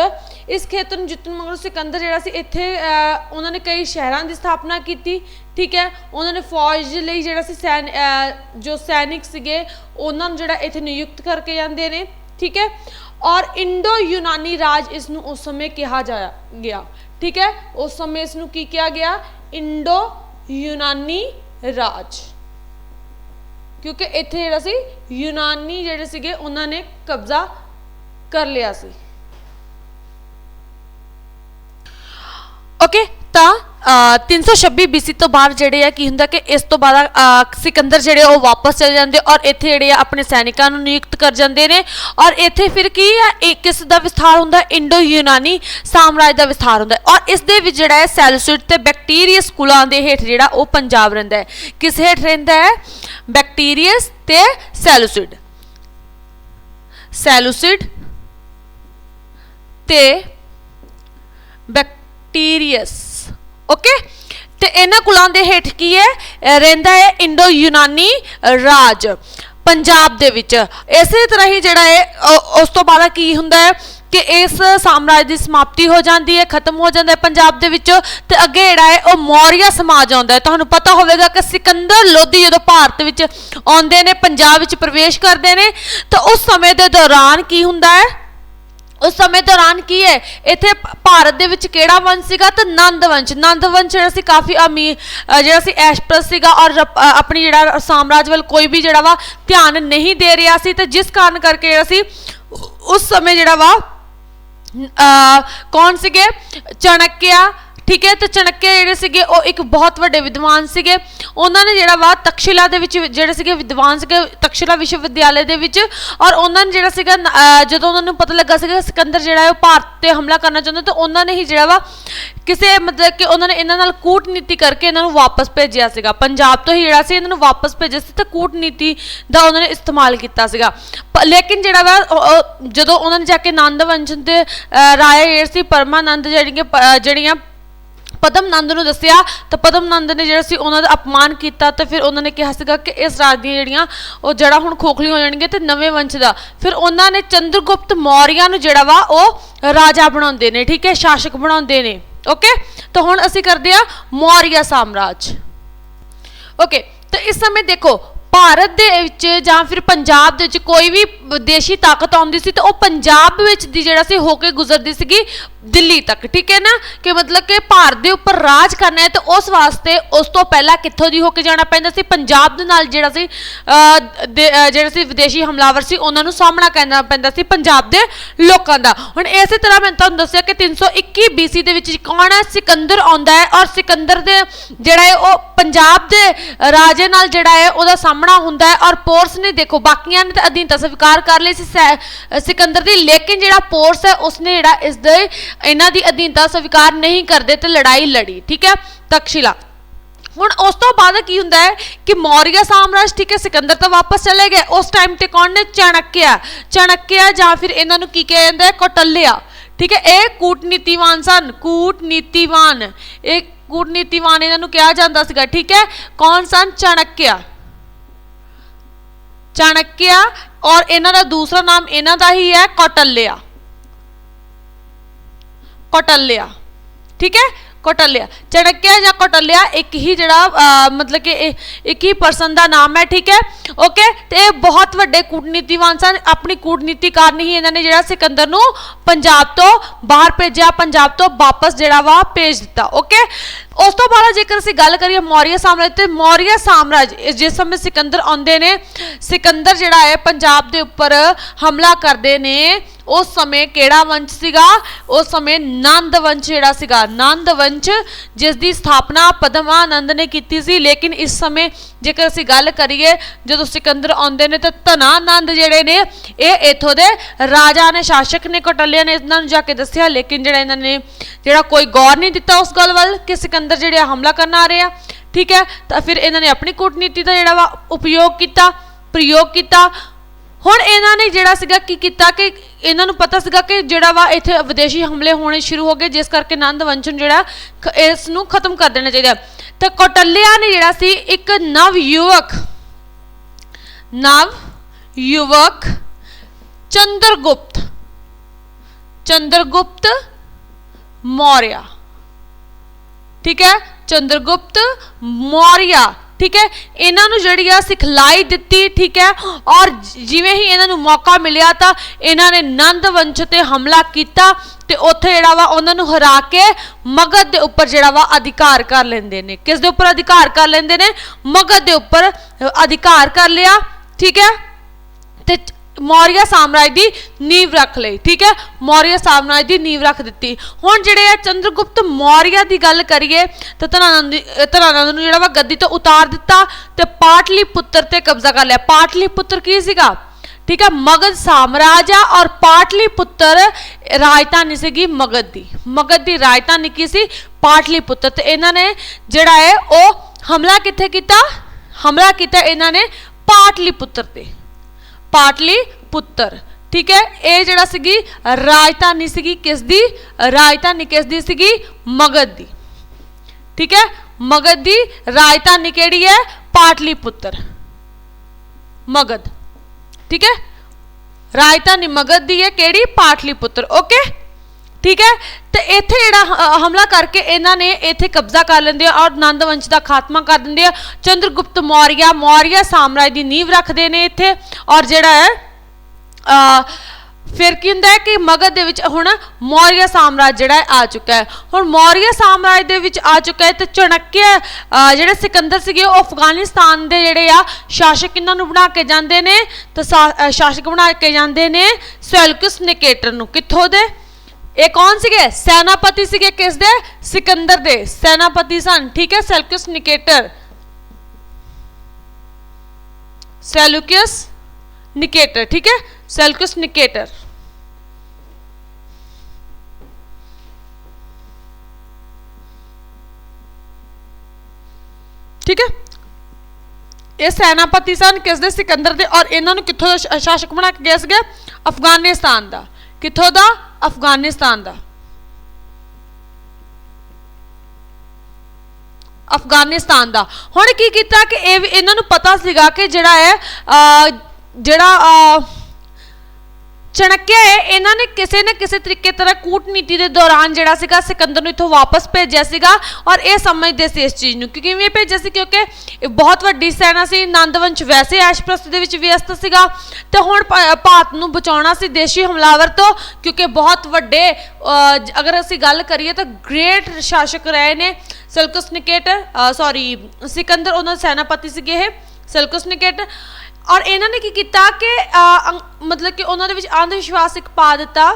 S1: ਇਸ ਖੇਤਰ ਨੂੰ ਜਿੱਤਣ ਮਗਰੋਂ ਸਿਕੰਦਰ ਜਿਹੜਾ ਸੀ ਇੱਥੇ ਅਹ, ਉਹਨਾਂ ਨੇ ਕਈ ਸ਼ਹਿਰਾਂ ਦੀ ਸਥਾਪਨਾ ਕੀਤੀ ਠੀਕ ਹੈ? ਉਹਨਾਂ ਨੇ ਫੌਜ ਲਈ ਜਿਹੜਾ ਸੀ ਸੈਨ ਅਹ, ਜੋ ਸੈਨਿਕ ਸੀਗੇ ਉਹਨਾਂ ਨੂੰ ਜਿਹੜਾ ਇੱਥੇ ਨਿਯੁਕਤ ਕਰਕੇ ਜਾਂਦੇ ਨੇ ਠੀਕ ਹੈ? ਔਰ ਇੰਡੋ ਯੂਨਾਨੀ ਰਾਜ ਇਸ ਨੂੰ ਉਸ ਸਮੇਂ ਕਿਹਾ ਜਾਇਆ ਗਿਆ ਠੀਕ ਹੈ? ਉਸ ਸਮੇਂ ਇਸ ਨੂੰ ਕੀ ਕਿਹਾ ਗਿਆ? ਇੰਡੋ ਯੂਨਾਨੀ ਰਾਜ। ਕਿਉਂਕਿ ਇੱਥੇ ਜਿਹੜਾ ਸੀ ਯੂਨਾਨੀ ਜਿਹੜੇ ਸੀਗੇ ਉਹਨਾਂ ਨੇ ਕਬਜ਼ਾ ਕਰ ਲਿਆ ਸੀ। ਓਕੇ ਤਾਂ ਅਹ, 326 BC ਤੋਂ ਬਾਅਦ ਜਿਹੜੇ ਆ ਕੀ ਹੁੰਦਾ ਕਿ ਇਸ ਤੋਂ ਬਾਅਦ ਸਿਕੰਦਰ ਜਿਹੜੇ ਉਹ ਵਾਪਸ ਚਲੇ ਜਾਂਦੇ ਔਰ ਇੱਥੇ ਜਿਹੜੇ ਆ ਆਪਣੇ ਸੈਨਿਕਾਂ ਨੂੰ ਨਿਯੁਕਤ ਕਰ ਜਾਂਦੇ ਨੇ ਔਰ ਇੱਥੇ ਫਿਰ ਕੀ ਆ ਇਹ ਕਿਸ ਦਾ ਵਿਸਥਾਰ ਹੁੰਦਾ? ਇੰਡੋ ਯੂਨਾਨੀ ਸਾਮਰਾਜ ਦਾ ਵਿਸਥਾਰ ਹੁੰਦਾ ਔਰ ਇਸ ਦੇ ਵਿੱਚ ਜਿਹੜਾ ਹੈ ਸੈਲੂਸਿਡ ਤੇ ਬੈਕਟੀਰੀਅਸ ਕੁਲਾਂ ਦੇ ਹੇਠ ਜਿਹੜਾ ਉਹ ਪੰਜਾਬ ਰਹਿੰਦਾ ਹੈ। ਕਿਸ ਹੇਠ ਰਹਿੰਦਾ ਹੈ? ਬੈਕਟੀਰੀਅਸ ਤੇ ਸੈਲੂਸਿਡ ਸੈਲੂਸਿਡ ਤੇ ਬੈਕਟੀਰੀਅਸ ਓਕੇ ਤੇ ਇਹਨਾਂ ਕੁਲਾਂ ਦੇ ਹੇਠ ਕੀ ਹੈ? ਰਹਿੰਦਾ ਹੈ ਇੰਡੋ ਯੂਨਾਨੀ ਰਾਜ, ਪੰਜਾਬ ਦੇ ਵਿੱਚ। ਇਸੇ ਤਰ੍ਹਾਂ ਹੀ ਜਿਹੜਾ ਹੈ ਉਸ ਤੋਂ ਬਾਅਦ ਕੀ ਹੁੰਦਾ ਹੈ? ਕਿ ਇਸ ਸਾਮਰਾਜ ਦੀ ਸਮਾਪਤੀ ਹੋ ਜਾਂਦੀ ਹੈ, ਖਤਮ ਹੋ ਜਾਂਦਾ ਹੈ ਪੰਜਾਬ ਦੇ ਵਿੱਚੋਂ। ਤੇ ਅੱਗੇ ਜਿਹੜਾ ਹੈ, ਉਹ ਮੌਰੀਆ ਸਮਾਜ ਆਉਂਦਾ ਹੈ। ਤੁਹਾਨੂੰ ਪਤਾ ਹੋਵੇਗਾ ਕਿ ਸਿਕੰਦਰ ਲੋਧੀ ਜਦੋਂ ਭਾਰਤ ਵਿੱਚ ਆਉਂਦੇ ਨੇ, ਪੰਜਾਬ ਵਿੱਚ ਪ੍ਰਵੇਸ਼ ਕਰਦੇ ਨੇ, ਤਾਂ ਉਸ ਸਮੇਂ ਦੇ ਦੌਰਾਨ ਕੀ ਹੁੰਦਾ ਹੈ? ਉਸ ਸਮੇਂ ਦੌਰਾਨ ਕੀ ਹੈ? ਇੱਥੇ ਭਾਰਤ ਦੇ ਵਿੱਚ ਕਿਹੜਾ ਵੰਸ਼ ਸੀਗਾ? ਤਾਂ ਨੰਦ ਵੰਸ਼। ਨੰਦ ਵੰਸ਼ ਜਿਹੜਾ ਸੀ ਕਾਫੀ ਅਮੀਰ ਜਿਹੜਾ ਸੀ ਐਸ਼ਪ੍ਰਸ ਸੀਗਾ ਔਰ ਆਪਣੀ ਜਿਹੜਾ ਸਾਮਰਾਜ ਵੱਲ ਕੋਈ ਵੀ ਜਿਹੜਾ ਵਾ ਧਿਆਨ ਨਹੀਂ ਦੇ ਰਿਹਾ ਸੀ। ਤੇ ਜਿਸ ਕਾਰਨ ਕਰਕੇ ਜਿਹੜਾ ਸੀ ਉਸ ਸਮੇਂ ਜਿਹੜਾ ਵਾ ਅ, ਕੌਣ ਸੀਗੇ? ਚਣਕਿਆ ਠੀਕ ਹੈ, ਤੇ ਚਣਕਿਆ ਜਿਹੜੇ ਸੀਗੇ, ਉਹ ਇੱਕ ਬਹੁਤ ਵੱਡੇ ਵਿਦਵਾਨ ਸੀਗੇ। ਉਹਨਾਂ ਨੇ ਜਿਹੜਾ ਵਾ ਤਕਸ਼ਿਲਾ ਦੇ ਵਿੱਚ ਜਿਹੜੇ ਸੀਗੇ ਵਿਦਵਾਨ ਸੀਗੇ, ਤਕਸ਼ਿਲਾ ਵਿਸ਼ਵ ਵਿਦਿਆਲੇ ਦੇ ਵਿੱਚ। ਔਰ ਉਹਨਾਂ ਨੇ ਜਿਹੜਾ ਸੀਗਾ ਜਦੋਂ ਉਹਨਾਂ ਨੂੰ ਪਤਾ ਲੱਗਾ ਸੀਗਾ, ਸਿਕੰਦਰ ਜਿਹੜਾ ਹੈ, ਉਹ ਭਾਰਤ ਤੇ ਹਮਲਾ ਕਰਨਾ ਚਾਹੁੰਦਾ, ਤਾਂ ਉਹਨਾਂ ਨੇ ਹੀ ਜਿਹੜਾ ਵਾ ਕਿਸੇ ਮਤਲਬ ਕਿ ਉਹਨਾਂ ਨੇ ਇਹਨਾਂ ਨਾਲ ਕੂਟਨੀਤੀ ਕਰਕੇ ਇਹਨਾਂ ਨੂੰ ਵਾਪਸ ਭੇਜਿਆ ਸੀਗਾ। ਪੰਜਾਬ ਤੋਂ ਹੀ ਜਿਹੜਾ ਸੀ, ਇਹਨਾਂ ਨੂੰ ਵਾਪਸ ਭੇਜਿਆ ਸੀ, ਤੇ ਕੂਟਨੀਤੀ ਦਾ ਉਹਨਾਂ ਨੇ ਇਸਤੇਮਾਲ ਕੀਤਾ ਸੀਗਾ। ਪ- ਲੇਕਿਨ ਜਿਹੜਾ ਵਾ ਜਦੋਂ ਉਹਨਾਂ ਨੇ ਜਾ ਕੇ ਨੰਦ ਵੰਸ਼ ਦੇ ਰਾਏ ਜਿਹੜੇ ਸੀ, ਪਰਮਾਨੰਦ ਜਿਹੜੀਆਂ, ਪ- ਪਦਮ ਨੰਦ ਨੂੰ ਦੱਸਿਆ, ਤਾਂ ਪਦਮਨੰਦ ਨੇ ਜਿਹੜਾ ਸੀ ਉਹਨਾਂ ਦਾ ਅਪਮਾਨ ਕੀਤਾ, ਤੇ ਫਿਰ ਉਹਨਾਂ ਨੇ ਕਿਹਾ ਸੀਗਾ ਕਿ ਇਸ ਰਾਜ ਦੀਆਂ ਜਿਹੜੀਆਂ ਉਹ ਜੜਾ ਹੁਣ ਖੋਖਲੀਆਂ ਹੋ ਜਾਣਗੀਆਂ ਤੇ ਨਵੇਂ ਵੰਸ਼ ਦਾ। ਫਿਰ ਉਹਨਾਂ ਨੇ ਚੰਦਰਗੁਪਤ ਮੌਰੀਆ ਨੂੰ ਜਿਹੜਾ ਵਾ ਉਹ ਰਾਜਾ ਬਣਾਉਂਦੇ ਨੇ, ਠੀਕ ਹੈ, ਸ਼ਾਸਕ ਬਣਾਉਂਦੇ ਨੇ ਓਕੇ ਤਾਂ ਹੁਣ ਅਸੀਂ ਕਰਦੇ ਆ ਮੌਰੀਆ ਸਾਮਰਾਜ। ਓਕੇ ਤਾਂ ਇਸ ਸਮੇਂ ਦੇਖੋ, ਭਾਰਤ ਦੇ ਵਿੱਚ ਜਾਂ ਫਿਰ ਪੰਜਾਬ ਦੇ ਵਿੱਚ ਕੋਈ ਵੀ ਵਿਦੇਸ਼ੀ ਤਾਕਤ ਆਉਂਦੀ ਸੀ, ਤਾਂ ਉਹ ਪੰਜਾਬ ਵਿੱਚ ਦੀ ਜਿਹੜਾ ਸੀ, ਹੋ ਕੇ ਗੁਜ਼ਰਦੀ ਸੀਗੀ। ਦਿੱਲੀ ਤੱਕ, ਠੀਕ ਹੈ ਨਾ? ਕਿ ਮਤਲਬ ਕਿ ਭਾਰਤ ਦੇ ਉੱਪਰ ਰਾਜ ਕਰਨਾ ਹੈ ਤਾਂ ਉਸ ਵਾਸਤੇ ਉਸ ਤੋਂ ਪਹਿਲਾਂ ਕਿੱਥੋਂ ਦੀ ਹੋ ਕੇ ਜਾਣਾ ਪੈਂਦਾ ਸੀ? ਪੰਜਾਬ ਦੇ ਨਾਲ ਜਿਹੜਾ ਸੀ ਜਿਹੜਾ ਸੀ ਵਿਦੇਸ਼ੀ ਹਮਲਾਵਰ ਸੀ, ਉਹਨਾਂ ਨੂੰ ਸਾਹਮਣਾ ਕਰਨਾ ਪੈਂਦਾ ਸੀ ਪੰਜਾਬ ਦੇ ਲੋਕਾਂ ਦਾ। ਹੁਣ ਇਸੇ ਤਰ੍ਹਾਂ ਮੈਂ ਤੁਹਾਨੂੰ ਦੱਸਿਆ ਕਿ 321 BC ਦੇ ਵਿੱਚ ਕੌਣ ਹੈ? ਸਿਕੰਦਰ ਆਉਂਦਾ ਹੈ ਔਰ ਸਿਕੰਦਰ ਦੇ ਜਿਹੜਾ ਹੈ ਉਹ ਪੰਜਾਬ ਦੇ ਰਾਜੇ ਨਾਲ ਜਿਹੜਾ ਹੈ ਉਹਦਾ ਸਾਹਮਣਾ ਹੁੰਦਾ ਹੈ ਔਰ ਪੋਰਸ ਨੇ ਦੇਖੋ, ਬਾਕੀਆਂ ਨੇ ਤਾਂ ਅਧੀਨਤਾ ਸਵੀਕਾਰ ਕਰ ਲਈ ਸੀ ਸੈ- ਸਿਕੰਦਰ ਦੀ, ਲੇਕਿਨ ਜਿਹੜਾ ਪੋਰਸ ਹੈ, ਉਸਨੇ ਜਿਹੜਾ ਇਸ ਦੇ ਇਹਨਾਂ ਦੀ ਅਧੀਨਤਾ ਸਵੀਕਾਰ ਨਹੀਂ ਕਰਦੇ ਤੇ ਲੜਾਈ ਲੜੀ, ਠੀਕ ਹੈ? ਤਕਸ਼ਿਲਾ। ਹੁਣ ਉਸ ਤੋਂ ਬਾਅਦ ਕੀ ਹੁੰਦਾ ਹੈ ਕਿ ਮੌਰੀਆ ਸਾਮਰਾਜ, ਠੀਕ ਹੈ, ਸਿਕੰਦਰ ਤਾਂ ਵਾਪਸ ਚਲੇ ਗਏ। ਉਸ ਟਾਈਮ ਤੇ ਕੌਣ ਨੇ? ਚਾਣਕਿਆ ਚਾਣਕਿਆ ਜਾਂ ਫਿਰ ਇਹਨਾਂ ਨੂੰ ਕੀ ਕਿਹਾ ਜਾਂਦਾ ਹੈ? ਕੋਟਲਿਆ। ਠੀਕ ਹੈ, ਇਹ ਕੂਟਨੀਤੀਵਾਨ ਸਨ। ਕੂਟਨੀਤੀਵਾਨ। ਇਹ ਕੂਟਨੀਤੀਵਾਨ ਇਹਨਾਂ ਨੂੰ ਕਿਹਾ ਜਾਂਦਾ ਸੀਗਾ, ਠੀਕ ਹੈ? ਕੌਣ ਸਨ? ਚਾਣਕਿਆ ਚਾਣਕਿਆ ਔਰ ਇਹਨਾਂ ਦਾ ਦੂਸਰਾ ਨਾਮ ਇਹਨਾਂ ਦਾ ਹੀ ਹੈ ਕੋਟਲਿਆ। ਕੋਟਲਿਆ ਠੀਕ ਹੈ? ਕੋਟਲਿਆ ਚਣਕਿਆ ਜਾਂ ਕੋਟਲਿਆ ਇੱਕ ਹੀ ਜਿਹੜਾ ਮਤਲਬ ਕਿ ਇੱਕ ਹੀ ਪਰਸਨ ਦਾ ਨਾਮ ਹੈ, ਠੀਕ ਹੈ? ਓਕੇ ਤੇ ਇਹ ਬਹੁਤ ਵੱਡੇ ਕੂਟਨੀਤੀਵਾਨ ਸਨ। ਆਪਣੀ ਕੂਟਨੀਤੀ ਕਾਰਨ ਹੀ ਇਹਨਾਂ ਨੇ ਜਿਹੜਾ ਸਿਕੰਦਰ ਨੂੰ ਪੰਜਾਬ ਤੋਂ ਬਾਹਰ ਭੇਜਿਆ, ਪੰਜਾਬ ਤੋਂ ਵਾਪਸ ਜਿਹੜਾ ਵਾ ਭੇਜ ਦਿੱਤਾ। ਓਕੇ ਉਸ ਤੋਂ ਬਾਅਦ ਜੇਕਰ ਅਸੀਂ ਗੱਲ ਕਰੀਏ ਮੌਰੀਆ ਸਾਮਰਾਜ ਤੇ ਮੌਰੀਆ ਸਾਮਰਾਜ ਜਿਸ ਸਮੇਂ ਸਿਕੰਦਰ ਆਉਂਦੇ ਨੇ, ਸਿਕੰਦਰ ਜਿਹੜਾ ਹੈ ਪੰਜਾਬ ਦੇ ਉੱਪਰ ਹਮਲਾ ਕਰਦੇ ਨੇ, ਉਸ ਸਮੇਂ ਕਿਹੜਾ ਵੰਸ਼ ਸੀਗਾ? ਉਸ ਸਮੇਂ ਨੰਦ ਵੰਸ਼ ਜਿਹੜਾ ਸੀਗਾ। ਨੰਦ ਵੰਸ਼ ਜਿਸ ਦੀ ਸਥਾਪਨਾ ਪਦਮਾਨੰਦ ਨੇ ਕੀਤੀ ਸੀ, ਲੇਕਿਨ ਇਸ ਸਮੇਂ ਜੇਕਰ ਅਸੀਂ ਗੱਲ ਕਰੀਏ, ਜਦੋਂ ਸਿਕੰਦਰ ਆਉਂਦੇ ਨੇ ਤਾਂ ਧਨਾਨੰਦ ਜਿਹੜੇ ਨੇ, ਇਹ ਇਥੋਂ ਦੇ ਰਾਜਾ ਨੇ, ਸ਼ਾਸਕ ਨੇ ਕਟਲਿਆ ਨੇ ਇਹਨਾਂ ਨੂੰ ਜਾ ਕੇ ਦੱਸਿਆ, ਲੇਕਿਨ ਜਿਹੜਾ ਇਹਨਾਂ ਨੇ, ਜਿਹੜਾ ਕੋਈ ਗੌਰ ਨਹੀਂ ਦਿੱਤਾ ਉਸ ਗੱਲ ਵੱਲ ਕਿ ਸਿਕੰਦਰ ਜਿਹੜੇ ਆ ਹਮਲਾ ਕਰਨ ਆ ਰਹੇ ਆ, ਠੀਕ ਹੈ? ਤਾਂ ਫਿਰ ਇਹਨਾਂ ਨੇ ਆਪਣੀ ਕੂਟਨੀਤੀ ਦਾ ਜਿਹੜਾ ਵਾ, ਉਪਯੋਗ ਕੀਤਾ, ਪ੍ਰਯੋਗ ਕੀਤਾ ਹੁਣ ਇਹਨਾਂ ਨੇ ਜਿਹੜਾ ਸੀਗਾ ਕੀ ਕੀਤਾ ਕਿ ਇਹਨਾਂ ਨੂੰ ਪਤਾ ਸੀਗਾ ਕਿ ਜਿਹੜਾ ਵਾ ਇੱਥੇ ਵਿਦੇਸ਼ੀ ਹਮਲੇ ਹੋਣੇ ਸ਼ੁਰੂ ਹੋ ਗਏ, ਜਿਸ ਕਰਕੇ ਨੰਦ ਵੰਸ਼ਨ ਜਿਹੜਾ ਇਸ ਨੂੰ ਖਤਮ ਕਰ ਦੇਣਾ ਚਾਹੀਦਾ। ਤੇ ਕੋਟਲਿਆ ਨੇ ਜਿਹੜਾ ਸੀ ਇੱਕ ਨਵ ਯੁਵਕ ਨਵ ਯੁਵਕ ਚੰਦਰਗੁਪਤ ਚੰਦਰਗੁਪਤ ਮੌਰਿਆ। ਠੀਕ ਹੈ? ਚੰਦਰਗੁਪਤ ਮੌਰਿਆ। ਠੀਕ ਹੈ? ਇਹਨਾਂ ਨੂੰ ਜਿਹੜੀ ਆ ਸਿਖਲਾਈ ਦਿੱਤੀ, ਠੀਕ ਹੈ? ਔਰ ਜਿਵੇਂ ਹੀ ਇਹਨਾਂ ਨੂੰ ਮੌਕਾ ਮਿਲਿਆ ਤਾਂ ਇਹਨਾਂ ਨੇ ਨੰਦ ਵੰਸ਼ ਤੇ ਹਮਲਾ ਕੀਤਾ ਤੇ ਉੱਥੇ ਜਿਹੜਾ ਵਾ ਉਹਨਾਂ ਨੂੰ ਹਰਾ ਕੇ ਮਗਧ ਦੇ ਉੱਪਰ ਜਿਹੜਾ ਵਾ ਅਧਿਕਾਰ ਕਰ ਲੈਂਦੇ ਨੇ। ਕਿਸ ਦੇ ਉੱਪਰ ਅਧਿਕਾਰ ਕਰ ਲੈਂਦੇ ਨੇ? ਮਗਧ ਦੇ ਉੱਪਰ ਅਧਿਕਾਰ ਕਰ ਲਿਆ, ਠੀਕ ਹੈ? ਤੇ ਮੌਰੀਆ ਸਾਮਰਾਜ ਦੀ ਨੀਂਵ ਰੱਖ ਲਈ, ਠੀਕ ਹੈ? ਮੌਰੀਆ ਸਾਮਰਾਜ ਦੀ ਨੀਂਵ ਰੱਖ ਦਿੱਤੀ। ਹੁਣ ਜਿਹੜੇ ਆ ਚੰਦਰਗੁਪਤ ਮੌਰੀਆ ਦੀ ਗੱਲ ਕਰੀਏ, ਤਾਂ ਧਨਾਨੰਦ, ਅਹ ਧਨਾਨੰਦ ਨੂੰ ਜਿਹੜਾ ਵਾ ਗੱਦੀ ਤੋਂ ਉਤਾਰ ਦਿੱਤਾ ਤੇ ਪਾਟਲੀ ਪੁੱਤਰ ਤੇ ਕਬਜ਼ਾ ਕਰ ਲਿਆ। ਪਾਟਲੀ ਪੁੱਤਰ ਕੀ ਸੀਗਾ? ਠੀਕ ਹੈ, ਮਗਧ ਸਾਮਰਾਜ ਆ ਔਰ ਪਾਟਲੀ ਪੁੱਤਰ ਰਾਜਧਾਨੀ ਸੀਗੀ ਮਗਧ ਦੀ। ਮਗਧ ਦੀ ਰਾਜਧਾਨੀ ਕੀ ਸੀ? ਪਾਟਲੀ ਪੁੱਤਰ। ਤੇ ਇਹਨਾਂ ਨੇ ਜਿਹੜਾ ਹੈ, ਉਹ ਹਮਲਾ ਕਿੱਥੇ ਕੀਤਾ? ਹਮਲਾ ਕੀਤਾ ਇਹਨਾਂ ਨੇ ਪਾਟਲੀ ਪੁੱਤਰ ਤੇ। ਪਾਟਲੀ ਪੁੱਤਰ ਠੀਕ ਹੈ ਇਹ ਜਿਹੜਾ ਸੀਗੀ ਰਾਜਧਾਨੀ ਸੀਗੀ ਕਿਸ ਦੀ ਰਾਜਧਾਨੀ ਕਿਸ ਦੀ ਸੀਗੀ ਮਗਧ ਦੀ ਠੀਕ ਹੈ ਮਗਧ ਦੀ ਰਾਜਧਾਨੀ ਕਿਹੜੀ ਹੈ ਪਾਟਲੀ ਪੁੱਤਰ ਮਗਧ ਠੀਕ ਹੈ ਰਾਜਧਾਨੀ ਮਗਧ ਦੀ ਹੈ ਕਿਹੜੀ ਪਾਟਲੀਪੁੱਤਰ ਓਕੇ ਠੀਕ ਹੈ? ਤੇ ਇੱਥੇ ਜਿਹੜਾ ਹ- ਹਮਲਾ ਕਰਕੇ ਇਹਨਾਂ ਨੇ ਇੱਥੇ ਕਬਜ਼ਾ ਕਰ ਲੈਂਦੇ ਆ ਔਰ ਨੰਦ ਵੰਸ਼ ਦਾ ਖਾਤਮਾ ਕਰ ਦਿੰਦੇ ਆ। ਚੰਦਰਗੁਪਤ ਮੌਰੀਆ ਮੌਰੀਆ ਸਾਮਰਾਜ ਦੀ ਨੀਂਵ ਰੱਖਦੇ ਨੇ ਇੱਥੇ ਔਰ ਜਿਹੜਾ ਹੈ, ਅ, ਫਿਰ ਕੀ ਹੁੰਦਾ ਹੈ ਕਿ ਮਗਧ ਦੇ ਵਿੱਚ ਹੁਣ ਮੌਰੀਆ ਸਾਮਰਾਜ ਜਿਹੜਾ ਹੈ ਆ ਚੁੱਕਾ ਹੈ। ਹੁਣ ਮੌਰੀਆ ਸਾਮਰਾਜ ਦੇ ਵਿੱਚ ਆ ਚੁੱਕਾ ਹੈ ਤੇ ਚਾਣਕਯ ਜਿਹੜੇ ਸਿਕੰਦਰ ਸੀਗੇ ਉਹ ਅਫਗਾਨਿਸਤਾਨ ਦੇ ਜਿਹੜੇ ਆ ਸ਼ਾਸਕ ਇਹਨਾਂ ਨੂੰ ਬਣਾ ਕੇ ਜਾਂਦੇ ਨੇ ਤੇ ਸਾ- ਸ਼ਾਸਕ ਬਣਾ ਕੇ ਜਾਂਦੇ ਨੇ ਸੈਲਕਸ ਨਿਕੇਟਰ ਨੂੰ। ਕਿੱਥੋਂ ਦੇ? ਇਹ ਕੌਣ ਸੀਗੇ? ਸੈਨਾਪਤੀ ਸੀਗੇ ਕਿਸ ਦੇ ਸਿਕੰਦਰ ਦੇ। ਸੈਨਾਪਤੀ ਸਨ, ਠੀਕ ਹੈ? Seleucus Nicator. ਸੈਲੂਕਸ ਨਿਕੇਟਰ, ਠੀਕ ਹੈ? Seleucus Nicator. ਠੀਕ ਹੈ? ਇਹ ਸੈਨਾਪਤੀ ਸਨ ਕਿਸ ਦੇ ਸਿਕੰਦਰ ਦੇ। ਔਰ ਇਹਨਾਂ ਨੂੰ ਕਿੱਥੋਂ ਦਾ ਸ਼ਾਸਕ ਬਣਾ ਕੇ ਗਿਆ ਸੀਗਾ? ਅਫਗਾਨਿਸਤਾਨ ਦਾ। ਕਿੱਥੋਂ ਦਾ? ਅਫਗਾਨਿਸਤਾਨ ਦਾ। ਅਫਗਾਨਿਸਤਾਨ ਦਾ। ਹੁਣ ਕੀ ਕੀਤਾ ਕਿ ਇਹ ਵੀ ਇਹਨਾਂ ਨੂੰ ਪਤਾ ਸੀਗਾ ਕਿ ਜਿਹੜਾ ਹੈ ਅਹ, ਜਿਹੜਾ ਅਹ, ਚਣਕਿਆ ਹੈ ਇਹਨਾਂ ਨੇ ਕਿਸੇ ਨਾ ਕਿਸੇ ਤਰੀਕੇ ਤਰ੍ਹਾਂ ਕੂਟਨੀਤੀ ਦੇ ਦੌਰਾਨ ਜਿਹੜਾ ਸੀਗਾ ਸਿਕੰਦਰ ਨੂੰ ਇੱਥੋਂ ਵਾਪਸ ਭੇਜਿਆ ਸੀਗਾ ਔਰ ਇਹ ਸਮਝਦੇ ਸੀ ਇਸ ਚੀਜ਼ ਨੂੰ ਕਿ ਕਿਵੇਂ ਭੇਜਿਆ ਸੀ ਕਿਉਂਕਿ ਇਹ ਬਹੁਤ ਵੱਡੀ ਸੈਨਾ ਸੀ, ਨੰਦਵੰਸ਼ ਵੈਸੇ ਐਸ਼ਪ੍ਰਸਤ ਦੇ ਵਿੱਚ ਵਿਅਸਤ ਸੀਗਾ ਤੇ ਹੁਣ ਭਾਰਤ ਨੂੰ ਬਚਾਉਣਾ ਸੀ ਦੇਸ਼ੀ ਹਮਲਾਵਰ ਤੋਂ ਕਿਉਂਕਿ ਬਹੁਤ ਵੱਡੇ ਅਗਰ ਅਸੀਂ ਗੱਲ ਕਰੀਏ ਤਾਂ ਗ੍ਰੇਟ ਸ਼ਾਸਕ ਰਹੇ ਨੇ ਸਲਕਸ ਨਿਕੇਟ ਸੌਰੀ ਸਿਕੰਦਰ ਉਹਨਾਂ ਦੇ ਸੈਨਾਪਤੀ ਸੀਗੇ ਇਹ ਸਲਕਸ ਨਿਕੇਟ ਔਰ ਇਹਨਾਂ ਨੇ ਕੀ ਕੀਤਾ ਕਿ ਮਤਲਬ ਕਿ ਉਹਨਾਂ ਦੇ ਵਿੱਚ ਅੰਧ ਵਿਸ਼ਵਾਸ ਇੱਕ ਪਾ ਦਿੱਤਾ।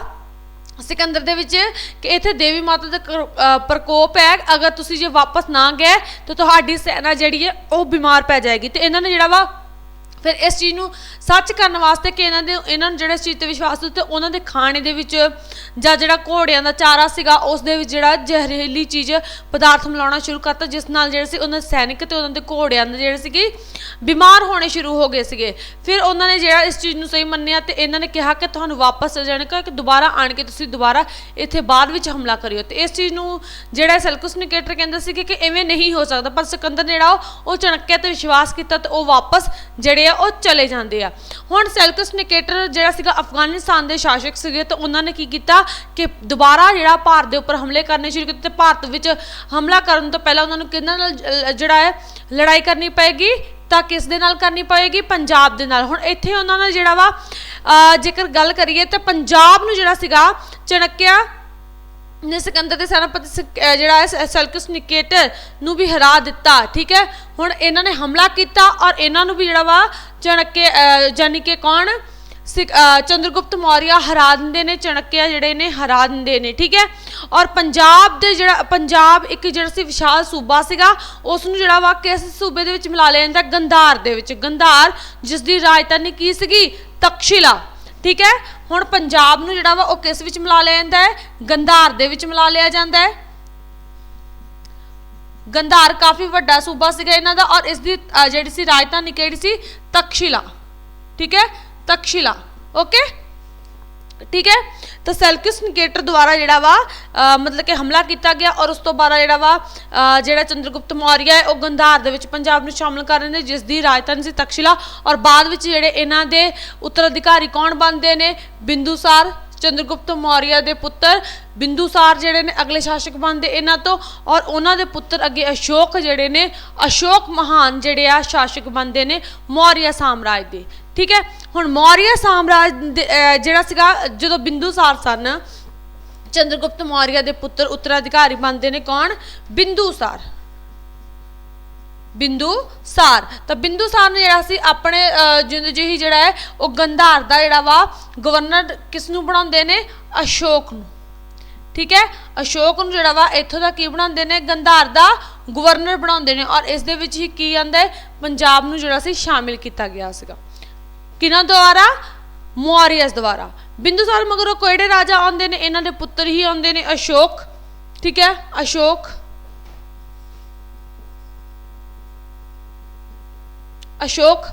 S1: ਸਿਕੰਦਰ ਦੇ ਵਿੱਚ ਕਿ ਇੱਥੇ ਦੇਵੀ ਮਾਤਾ ਦਾ ਪ੍ਰਕੋਪ ਹੈ। ਅਗਰ ਤੁਸੀਂ ਜੇ ਵਾਪਸ ਨਾ ਗਏ, ਤਾਂ ਤੁਹਾਡੀ ਸੈਨਾ ਜਿਹੜੀ ਹੈ ਉਹ ਬਿਮਾਰ ਪੈ ਜਾਏਗੀ। ਤੇ ਇਹਨਾਂ ਨੇ ਜਿਹੜਾ ਵਾ ਫਿਰ ਇਸ ਚੀਜ਼ ਨੂੰ ਸੱਚ ਕਰਨ ਵਾਸਤੇ ਕਿ ਇਹਨਾਂ ਦੇ ਇਹਨਾਂ ਨੂੰ ਜਿਹੜਾ ਇਸ ਚੀਜ਼ ਤੇ ਵਿਸ਼ਵਾਸ ਸੀ ਉਹਨਾਂ ਦੇ ਖਾਣੇ ਦੇ ਵਿੱਚ ਜਾਂ ਜਿਹੜਾ ਘੋੜਿਆਂ ਦਾ ਚਾਰਾ ਸੀਗਾ, ਉਸ ਦੇ ਵਿੱਚ ਜਿਹੜਾ ਜ਼ਹਿਰੀਲੀ ਚੀਜ਼, ਪਦਾਰਥ ਮਿਲਾਉਣਾ ਸ਼ੁਰੂ ਕਰਤਾ, ਜਿਸ ਨਾਲ ਜਿਹੜੇ ਸੀ ਉਹਨਾਂ ਦੇ ਸੈਨਿਕ ਤੇ ਉਹਨਾਂ ਦੇ ਘੋੜਿਆਂ ਦੇ ਜਿਹੜੇ ਸੀਗੇ, ਬਿਮਾਰ ਹੋਣੇ ਸ਼ੁਰੂ ਹੋ ਗਏ ਸੀਗੇ। ਫਿਰ ਉਹਨਾਂ ਨੇ ਜਿਹੜਾ ਇਸ ਚੀਜ਼ ਨੂੰ ਸਹੀ ਮੰਨਿਆ ਤੇ ਇਹਨਾਂ ਨੇ ਕਿਹਾ ਕਿ ਤੁਹਾਨੂੰ ਵਾਪਸ ਜਾਣਾ ਕਿ ਦੁਬਾਰਾ ਆਣ ਕੇ ਤੁਸੀਂ ਦੁਬਾਰਾ ਇੱਥੇ ਬਾਅਦ ਵਿੱਚ ਹਮਲਾ ਕਰਿਓ। ਤੇ ਇਸ ਚੀਜ਼ ਨੂੰ ਜਿਹੜਾ ਸੈਲਕਸ ਨਿਕੇਟਰ ਕਹਿੰਦੇ ਸੀਗੇ ਕਿ ਐਵੇਂ ਨਹੀਂ ਹੋ ਸਕਦਾ, ਪਰ ਸਿਕੰਦਰ ਜਿਹੜਾ ਉਹ- ਉਹ ਚਣਕਿਆ ਤੇ ਵਿਸ਼ਵਾਸ ਕੀਤਾ ਤੇ ਉਹ ਵਾਪਸ ਜਿਹੜੇ ਆ ਉਹ ਚਲੇ ਜਾਂਦੇ ਆ। ਹੁਣ ਸੈਲਕਸ ਨਿਕੇਟਰ ਜਿਹੜਾ ਸੀਗਾ ਅਫਗਾਨਿਸਤਾਨ ਦੇ ਸ਼ਾਸਕ ਸੀਗੇ ਤੇ ਉਹਨਾਂ ਨੇ ਕੀ ਕੀਤਾ ਕਿ ਦੁਬਾਰਾ ਜਿਹੜਾ ਭਾਰਤ ਦੇ ਉੱਪਰ ਹਮਲੇ ਕਰਨੇ ਸ਼ੁਰੂ ਕੀਤੇ ਤੇ ਭਾਰਤ ਵਿੱਚ ਹਮਲਾ ਕਰਨ ਤੋਂ ਪਹਿਲਾਂ ਉਹਨਾਂ ਨੂੰ ਕਿਹਨਾਂ ਨਾਲ ਜਿਹੜਾ ਹੈ, ਲੜਾਈ ਕਰਨੀ ਪਏਗੀ ਤਾਂ ਕਿਸ ਦੇ ਨਾਲ ਕਰਨੀ ਪਏਗੀ? ਪੰਜਾਬ ਦੇ ਨਾਲ। ਹੁਣ ਇੱਥੇ ਉਹਨਾਂ ਨੇ ਜਿਹੜਾ ਵਾ ਜੇਕਰ ਗੱਲ ਕਰੀਏ ਤਾਂ ਪੰਜਾਬ ਨੂੰ ਜਿਹੜਾ ਸੀਗਾ ਚਣਕਿਆ ਨੇ ਸਿਕੰਦਰ ਦੇ ਸੈਨਾਪਤੀ ਸਿਕ- ਅਹ ਜਿਹੜਾ ਹੈ, ਸ- ਸਲਕਸ ਨਿਕੇਟਰ ਨੂੰ ਵੀ ਹਰਾ ਦਿੱਤਾ, ਠੀਕ ਹੈ? ਹੁਣ ਇਹਨਾਂ ਨੇ ਹਮਲਾ ਕੀਤਾ ਔਰ ਇਹਨਾਂ ਨੂੰ ਵੀ ਜਿਹੜਾ ਵਾ ਚਣਕੇ ਜਾਨੀ ਕਿ ਕੌਣ? ਸਿਕ- ਅਹ ਚੰਦਰਗੁਪਤ ਮੌਰੀਆ ਹਰਾ ਦਿੰਦੇ ਨੇ ਚਣਕਿਆ ਜਿਹੜੇ ਨੇ ਹਰਾ ਦਿੰਦੇ ਨੇ, ਠੀਕ ਹੈ? ਔਰ ਪੰਜਾਬ ਦੇ ਜਿਹੜਾ, ਪੰਜਾਬ ਇੱਕ ਜਿਹੜਾ ਸੀ ਵਿਸ਼ਾਲ ਸੂਬਾ ਸੀਗਾ, ਉਸ ਨੂੰ ਜਿਹੜਾ ਵਾ ਕਿਸ ਸੂਬੇ ਦੇ ਵਿੱਚ ਮਿਲਾ ਲਿਆ ਜਾਂਦਾ? ਗੰਧਾਰ ਦੇ ਵਿੱਚ। ਗੰਧਾਰ ਜਿਸ ਦੀ ਰਾਜਧਾਨੀ ਕੀ ਸੀਗੀ? ਤਕਸ਼ਿਲਾ, ਠੀਕ ਹੈ? ਹੁਣ ਪੰਜਾਬ ਨੂੰ ਜਿਹੜਾ ਵਾ ਉਹ ਕਿਸ ਵਿੱਚ ਮਿਲਾ ਲਿਆ ਜਾਂਦਾ ਹੈ? ਗੰਧਾਰ ਦੇ ਵਿੱਚ ਮਿਲਾ ਲਿਆ ਜਾਂਦਾ ਹੈ। ਗੰਧਾਰ ਕਾਫੀ ਵੱਡਾ ਸੂਬਾ ਸੀਗਾ ਇਹਨਾਂ ਦਾ ਔਰ ਇਸ ਦੀ ਜਿਹੜੀ ਸੀ ਰਾਜਧਾਨੀ ਕਿਹੜੀ ਸੀ? ਤਕਸ਼ਿਲਾ। ਠੀਕ ਹੈ? ਤਕਸ਼ਿਲਾ। ਓਕੇ ਠੀਕ ਹੈ? ਤਾਂ ਸੈਲਕਿਸ ਨਿਕੇਟਰ ਦੁਆਰਾ ਜਿਹੜਾ ਵਾ ਮਤਲਬ ਕਿ ਹਮਲਾ ਕੀਤਾ ਗਿਆ ਔਰ ਉਸ ਤੋਂ ਬਾਅਦ ਜਿਹੜਾ ਵਾ ਜਿਹੜਾ ਚੰਦਰਗੁਪਤ ਮੌਰੀਆ ਹੈ, ਉਹ ਗੰਧਾਰ ਦੇ ਵਿੱਚ ਪੰਜਾਬ ਨੂੰ ਸ਼ਾਮਲ ਕਰ ਰਹੇ ਨੇ, ਜਿਸ ਦੀ ਰਾਜਧਾਨੀ ਸੀ ਤਕਸ਼ਿਲਾ ਔਰ ਬਾਅਦ ਵਿੱਚ ਜਿਹੜੇ ਇਹਨਾਂ ਦੇ ਉੱਤਰਾਧਿਕਾਰੀ ਕੌਣ ਬਣਦੇ ਨੇ? ਬਿੰਦੂਸਾਰ, ਚੰਦਰਗੁਪਤ ਮੌਰੀਆ ਦੇ ਪੁੱਤਰ, ਬਿੰਦੂਸਾਰ ਜਿਹੜੇ ਨੇ ਅਗਲੇ ਸ਼ਾਸਕ ਬਣਦੇ ਇਹਨਾਂ ਤੋਂ ਔਰ ਉਹਨਾਂ ਦੇ ਪੁੱਤਰ ਅੱਗੇ ਅਸ਼ੋਕ ਜਿਹੜੇ ਨੇ, ਅਸ਼ੋਕ ਮਹਾਨ ਜਿਹੜੇ ਆ ਸ਼ਾਸਕ ਬਣਦੇ ਨੇ ਮੌਰੀਆ ਸਾਮਰਾਜ ਦੇ। ਠੀਕ ਹੈ? ਹੁਣ ਮੌਰੀਆ ਸਾਮਰਾਜ ਦੇ, ਜਿਹੜਾ ਸੀਗਾ ਜਦੋਂ ਬਿੰਦੂਸਾਰ ਸਨ ਚੰਦਰਗੁਪਤ ਮੌਰੀਆ ਦੇ ਪੁੱਤਰ ਉੱਤਰਾਧਿਕਾਰੀ ਬਣਦੇ ਨੇ ਕੌਣ? ਬਿੰਦੂਸਾਰ ਬਿੰਦੂਸਾਰ ਤਾਂ ਬਿੰਦੂਸਾਰ ਨੇ ਜਿਹੜਾ ਸੀ ਆਪਣੇ ਅਹ, ਜਿੰਦ ਜਿਹੀ ਜਿਹੜਾ ਹੈ ਉਹ ਗੰਧਾਰ ਦਾ ਜਿਹੜਾ ਵਾ ਗਵਰਨਰ ਕਿਸ ਨੂੰ ਬਣਾਉਂਦੇ ਨੇ? ਅਸ਼ੋਕ ਨੂੰ। ਠੀਕ ਹੈ? ਅਸ਼ੋਕ ਨੂੰ ਜਿਹੜਾ ਵਾ ਇੱਥੋਂ ਦਾ ਕੀ ਬਣਾਉਂਦੇ ਨੇ? ਗੰਧਾਰ ਦਾ ਗਵਰਨਰ ਬਣਾਉਂਦੇ ਨੇ। ਔਰ ਇਸ ਦੇ ਵਿੱਚ ਹੀ ਕੀ ਆਂਦਾ ਹੈ? ਪੰਜਾਬ ਨੂੰ ਜਿਹੜਾ ਸੀ ਸ਼ਾਮਿਲ ਕੀਤਾ ਗਿਆ ਸੀਗਾ। ਕਿਹਨਾਂ ਦੁਆਰਾ? ਮੌਰੀਅਸ ਦੁਆਰਾ। ਬਿੰਦੂਸਾਰ ਮਗਰੋਂ ਕਿਹੜੇ ਰਾਜਾ ਆਉਂਦੇ ਨੇ? ਇਹਨਾਂ ਦੇ ਪੁੱਤਰ ਹੀ ਆਉਂਦੇ ਨੇ, ਅਸ਼ੋਕ। ਠੀਕ ਹੈ? ਅਸ਼ੋਕ। ਅਸ਼ੋਕ।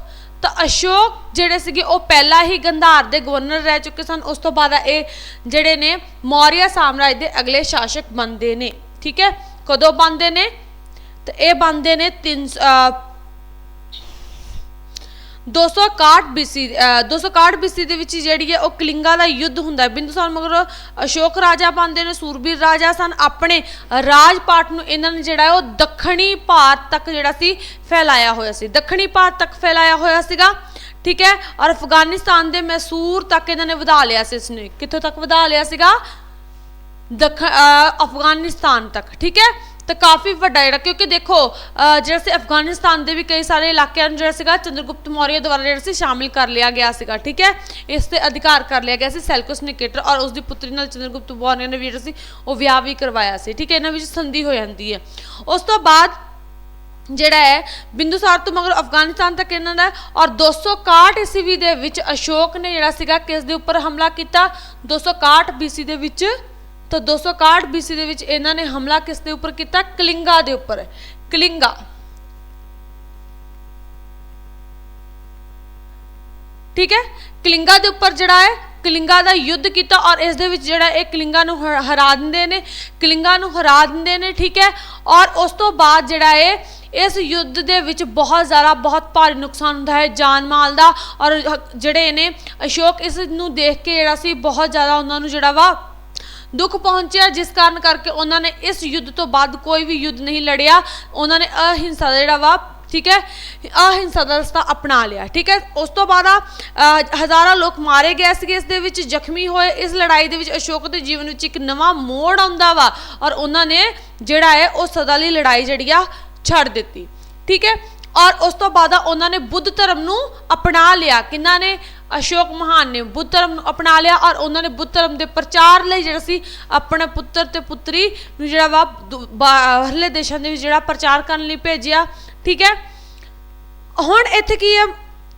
S1: ਤਾਂ ਅਸ਼ੋਕ ਜਿਹੜੇ ਸੀਗੇ, ਉਹ ਪਹਿਲਾਂ ਹੀ ਗੰਧਾਰ ਦੇ ਗਵਰਨਰ ਰਹਿ ਚੁੱਕੇ ਸਨ। ਉਸ ਤੋਂ ਬਾਅਦ ਇਹ ਜਿਹੜੇ ਨੇ, ਮੌਰੀਆ ਸਾਮਰਾਜ ਦੇ ਅਗਲੇ ਸ਼ਾਸਕ ਬਣਦੇ ਨੇ। ਠੀਕ ਹੈ? ਕਦੋਂ ਬਣਦੇ ਨੇ? ਤੇ ਇਹ ਬਣਦੇ ਨੇ 3 261 BC ਅਹ 261 BC ਦੇ ਵਿੱਚ ਜਿਹੜੀ ਹੈ ਉਹ ਕਲਿੰਗਾ ਦਾ ਯੁੱਧ ਹੁੰਦਾ ਹੈ। ਬਿੰਦੂਸਾਰ ਮਗਰ ਅਸ਼ੋਕ ਰਾਜਾ ਬਣਦੇ ਨੇ, ਸੂਰਬੀਰ ਰਾਜਾ ਸਨ। ਆਪਣੇ ਰਾਜ ਪਾਟ ਨੂੰ ਇਹਨਾਂ ਨੇ ਜਿਹੜਾ ਉਹ ਦੱਖਣੀ ਭਾਰਤ ਤੱਕ ਜਿਹੜਾ ਸੀ, ਫੈਲਾਇਆ ਹੋਇਆ ਸੀ। ਦੱਖਣੀ ਭਾਰਤ ਤੱਕ ਫੈਲਾਇਆ ਹੋਇਆ ਸੀਗਾ, ਠੀਕ ਹੈ? ਔਰ ਅਫਗਾਨਿਸਤਾਨ ਦੇ ਮੈਸੂਰ ਤੱਕ ਇਹਨਾਂ ਨੇ ਵਧਾ ਲਿਆ ਸੀ ਇਸਨੇ। ਕਿੱਥੋਂ ਤੱਕ ਵਧਾ ਲਿਆ ਸੀਗਾ? ਦੱਖ ਅਫਗਾਨਿਸਤਾਨ ਤੱਕ, ਠੀਕ ਹੈ? ਤਾਂ ਕਾਫੀ ਵੱਡਾ ਜਿਹੜਾ, ਕਿਉਂਕਿ ਦੇਖੋ, ਅਹ ਜਿਹੜਾ ਸੀ ਅਫਗਾਨਿਸਤਾਨ ਦੇ ਵੀ ਕਈ ਸਾਰੇ ਇਲਾਕਿਆਂ ਨੂੰ ਜਿਹੜਾ ਸੀਗਾ ਚੰਦਰਗੁਪਤ ਮੌਰੀਆ ਦੁਆਰਾ ਜਿਹੜਾ ਸੀ ਸ਼ਾਮਿਲ ਕਰ ਲਿਆ ਗਿਆ ਸੀਗਾ, ਠੀਕ ਹੈ? ਇਸ ਤੇ ਅਧਿਕਾਰ ਕਰ ਲਿਆ ਗਿਆ ਸੀ ਸੈਲਕਸ ਨਿਕੇਟਰ ਔਰ ਉਸ ਦੀ ਪੁੱਤਰੀ ਨਾਲ ਚੰਦਰਗੁਪਤ ਮੌਰੀਆ ਨੇ ਵੀ ਜਿਹੜਾ ਸੀ ਉਹ ਵਿਆਹ ਵੀ ਕਰਵਾਇਆ ਸੀ, ਠੀਕ ਹੈ? ਇਹਨਾਂ ਵਿੱਚ ਸੰਧੀ ਹੋ ਜਾਂਦੀ ਹੈ। ਉਸ ਤੋਂ ਬਾਅਦ ਜਿਹੜਾ ਹੈ ਬਿੰਦੂਸਾਰ ਤੋਂ ਮਗਰ ਅਫਗਾਨਿਸਤਾਨ ਤੱਕ ਇਹਨਾਂ ਦਾ ਹੈ ਔਰ 261 ਈਸਵੀ ਦੇ ਵਿੱਚ ਅਸ਼ੋਕ ਨੇ ਜਿਹੜਾ ਸੀਗਾ ਕਿਸ ਦੇ ਉੱਪਰ ਹਮਲਾ ਕੀਤਾ? 261 BC ਦੇ ਵਿੱਚ ਤਾਂ 261 BC ਦੇ ਵਿੱਚ ਇਹਨਾਂ ਨੇ ਹਮਲਾ ਕਿਸ ਦੇ ਉੱਪਰ ਕੀਤਾ? ਕਲਿੰਗਾ ਦੇ ਉੱਪਰ। ਕਲਿੰਗਾ। ਠੀਕ ਹੈ? ਕਲਿੰਗਾ ਦੇ ਉੱਪਰ ਜਿਹੜਾ ਹੈ, ਕਲਿੰਗਾ ਦਾ ਯੁੱਧ ਕੀਤਾ ਔਰ ਇਸ ਦੇ ਵਿੱਚ ਜਿਹੜਾ ਇਹ ਕਲਿੰਗਾ ਨੂੰ ਹਰਾ ਦਿੰਦੇ ਨੇ, ਕਲਿੰਗਾ ਨੂੰ ਹਰਾ ਦਿੰਦੇ ਨੇ, ਠੀਕ ਹੈ? ਔਰ ਉਸ ਤੋਂ ਬਾਅਦ ਜਿਹੜਾ ਹੈ ਇਸ ਯੁੱਧ ਦੇ ਵਿੱਚ ਬਹੁਤ ਜ਼ਿਆਦਾ, ਬਹੁਤ ਭਾਰੀ ਨੁਕਸਾਨ ਹੁੰਦਾ ਹੈ ਜਾਨ ਮਾਲ ਦਾ ਔਰ ਜਿਹੜੇ ਨੇ ਅਸ਼ੋਕ, ਇਸ ਨੂੰ ਦੇਖ ਕੇ ਜਿਹੜਾ ਸੀ, ਬਹੁਤ ਜ਼ਿਆਦਾ ਉਹਨਾਂ ਨੂੰ ਜਿਹੜਾ ਵਾ ਦੁੱਖ ਪਹੁੰਚਿਆ, ਜਿਸ ਕਾਰਨ ਕਰਕੇ ਉਹਨਾਂ ਨੇ ਇਸ ਯੁੱਧ ਤੋਂ ਬਾਅਦ ਕੋਈ ਵੀ ਯੁੱਧ ਨਹੀਂ ਲੜਿਆ। ਉਹਨਾਂ ਨੇ ਅਹਿੰਸਾ ਜਿਹੜਾ ਵਾ, ਠੀਕ ਹੈ, ਅਹਿੰਸਾ ਦਾ ਰਸਤਾ ਅਪਣਾ ਲਿਆ, ਠੀਕ ਹੈ। ਉਸ ਤੋਂ ਬਾਅਦ ਹਜ਼ਾਰਾਂ ਲੋਕ ਮਾਰੇ ਗਏ ਸੀਗੇ ਇਸ ਦੇ ਵਿੱਚ, ਜ਼ਖਮੀ ਹੋਏ। ਇਸ ਲੜਾਈ ਦੇ ਵਿੱਚ ਅਸ਼ੋਕ ਦੇ ਜੀਵਨ ਵਿੱਚ ਇੱਕ ਨਵਾਂ ਮੋੜ ਆਉਂਦਾ ਵਾ ਔਰ ਉਹਨਾਂ ਨੇ ਜਿਹੜਾ ਹੈ, ਉਹ ਸਦਾ ਲਈ ਲੜਾਈ ਜਿਹੜੀ ਆ, ਛੱਡ ਦਿੱਤੀ, ਠੀਕ ਹੈ। ਔਰ ਉਸ ਤੋਂ ਬਾਅਦ ਉਹਨਾਂ ਨੇ ਬੁੱਧ ਧਰਮ ਨੂੰ ਅਪਣਾ ਲਿਆ। ਕਿੰਨਾ ਨੇ? ਅਸ਼ੋਕ ਮਹਾਨ ਨੇ ਬੁੱਧ ਧਰਮ ਨੂੰ ਅਪਣਾ ਲਿਆ ਔਰ ਉਹਨਾਂ ਨੇ ਬੁੱਧ ਧਰਮ ਦੇ ਪ੍ਰਚਾਰ ਲਈ ਜਿਹੜਾ ਸੀ, ਆਪਣੇ ਪੁੱਤਰ ਤੇ ਪੁੱਤਰੀ ਨੂੰ ਜਿਹੜਾ ਵਾ ਦੁ- ਬਾਹਰਲੇ ਦੇਸ਼ਾਂ ਦੇ ਵਿੱਚ ਜਿਹੜਾ ਪ੍ਰਚਾਰ ਕਰਨ ਲਈ ਭੇਜਿਆ, ਠੀਕ ਹੈ? ਹੁਣ ਇੱਥੇ ਕੀ ਹੈ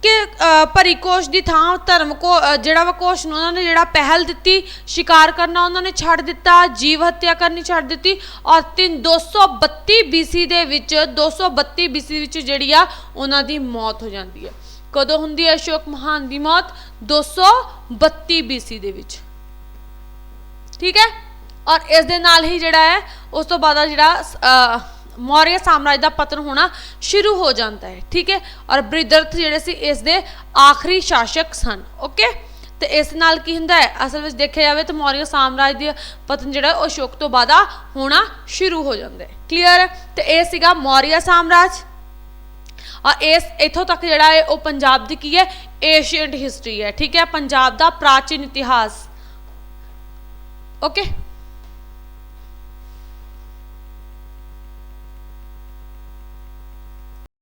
S1: ਕਿ ਭਰੀ ਕੋਸ਼ ਦੀ ਥਾਂ, ਧਰਮ ਕੋ ਜਿਹੜਾ ਵਾ ਕੋਸ਼ ਨੂੰ ਉਹਨਾਂ ਨੇ ਜਿਹੜਾ ਪਹਿਲ ਦਿੱਤੀ, ਸ਼ਿਕਾਰ ਕਰਨਾ ਉਹਨਾਂ ਨੇ ਛੱਡ ਦਿੱਤਾ, ਜੀਵ ਹੱਤਿਆ ਕਰਨੀ ਛੱਡ ਦਿੱਤੀ ਔਰ 3 232 BC ਦੇ ਵਿੱਚ 232 BC ਵਿੱਚ ਜਿਹੜੀ ਆ, ਉਹਨਾਂ ਦੀ ਮੌਤ ਹੋ ਜਾਂਦੀ ਹੈ। ਕਦੋਂ ਹੁੰਦੀ ਹੈ ਅਸ਼ੋਕ ਮਹਾਨ ਦੀ ਮੌਤ? 232 BC ਦੇ ਵਿੱਚ। ਠੀਕ ਹੈ? ਔਰ ਇਸ ਦੇ ਨਾਲ ਹੀ ਜਿਹੜਾ ਹੈ ਉਸ ਤੋਂ ਬਾਅਦ ਜਿਹੜਾ ਅ, ਮੌਰੀਆ ਸਾਮਰਾਜ ਦਾ ਪਤਨ ਹੋਣਾ ਸ਼ੁਰੂ ਹੋ ਜਾਂਦਾ ਹੈ। ਠੀਕ ਹੈ? ਔਰ ਬ੍ਰਿਦਰਥ ਜਿਹੜੇ ਸੀ ਇਸ ਦੇ ਆਖਰੀ ਸ਼ਾਸਕ ਸਨ। ਓਕੇ? ਤੇ ਇਸ ਨਾਲ ਕੀ ਹੁੰਦਾ ਹੈ? ਅਸਲ ਵਿੱਚ ਦੇਖਿਆ ਜਾਵੇ ਤਾਂ ਮੌਰੀਆ ਸਾਮਰਾਜ ਦਾ ਪਤਨ ਜਿਹੜਾ ਉਹ ਅਸ਼ੋਕ ਤੋਂ ਬਾਅਦ ਹੋਣਾ ਸ਼ੁਰੂ ਹੋ ਜਾਂਦਾ ਹੈ। ਕਲੀਅਰ ਹੈ? ਤੇ ਇਹ ਸੀਗਾ ਮੌਰੀਆ ਸਾਮਰਾਜ। ਔਰ ਇਸ, ਇਥੋਂ ਤੱਕ ਜਿਹੜਾ ਹੈ ਉਹ ਪੰਜਾਬ ਦੀ ਕੀ ਹੈ? ਏਸ਼ੀਅੰਟ ਹਿਸਟਰੀ ਹੈ, ਠੀਕ ਹੈ? ਪੰਜਾਬ ਦਾ ਪ੍ਰਾਚੀਨ ਇਤਿਹਾਸ। ਓਕੇ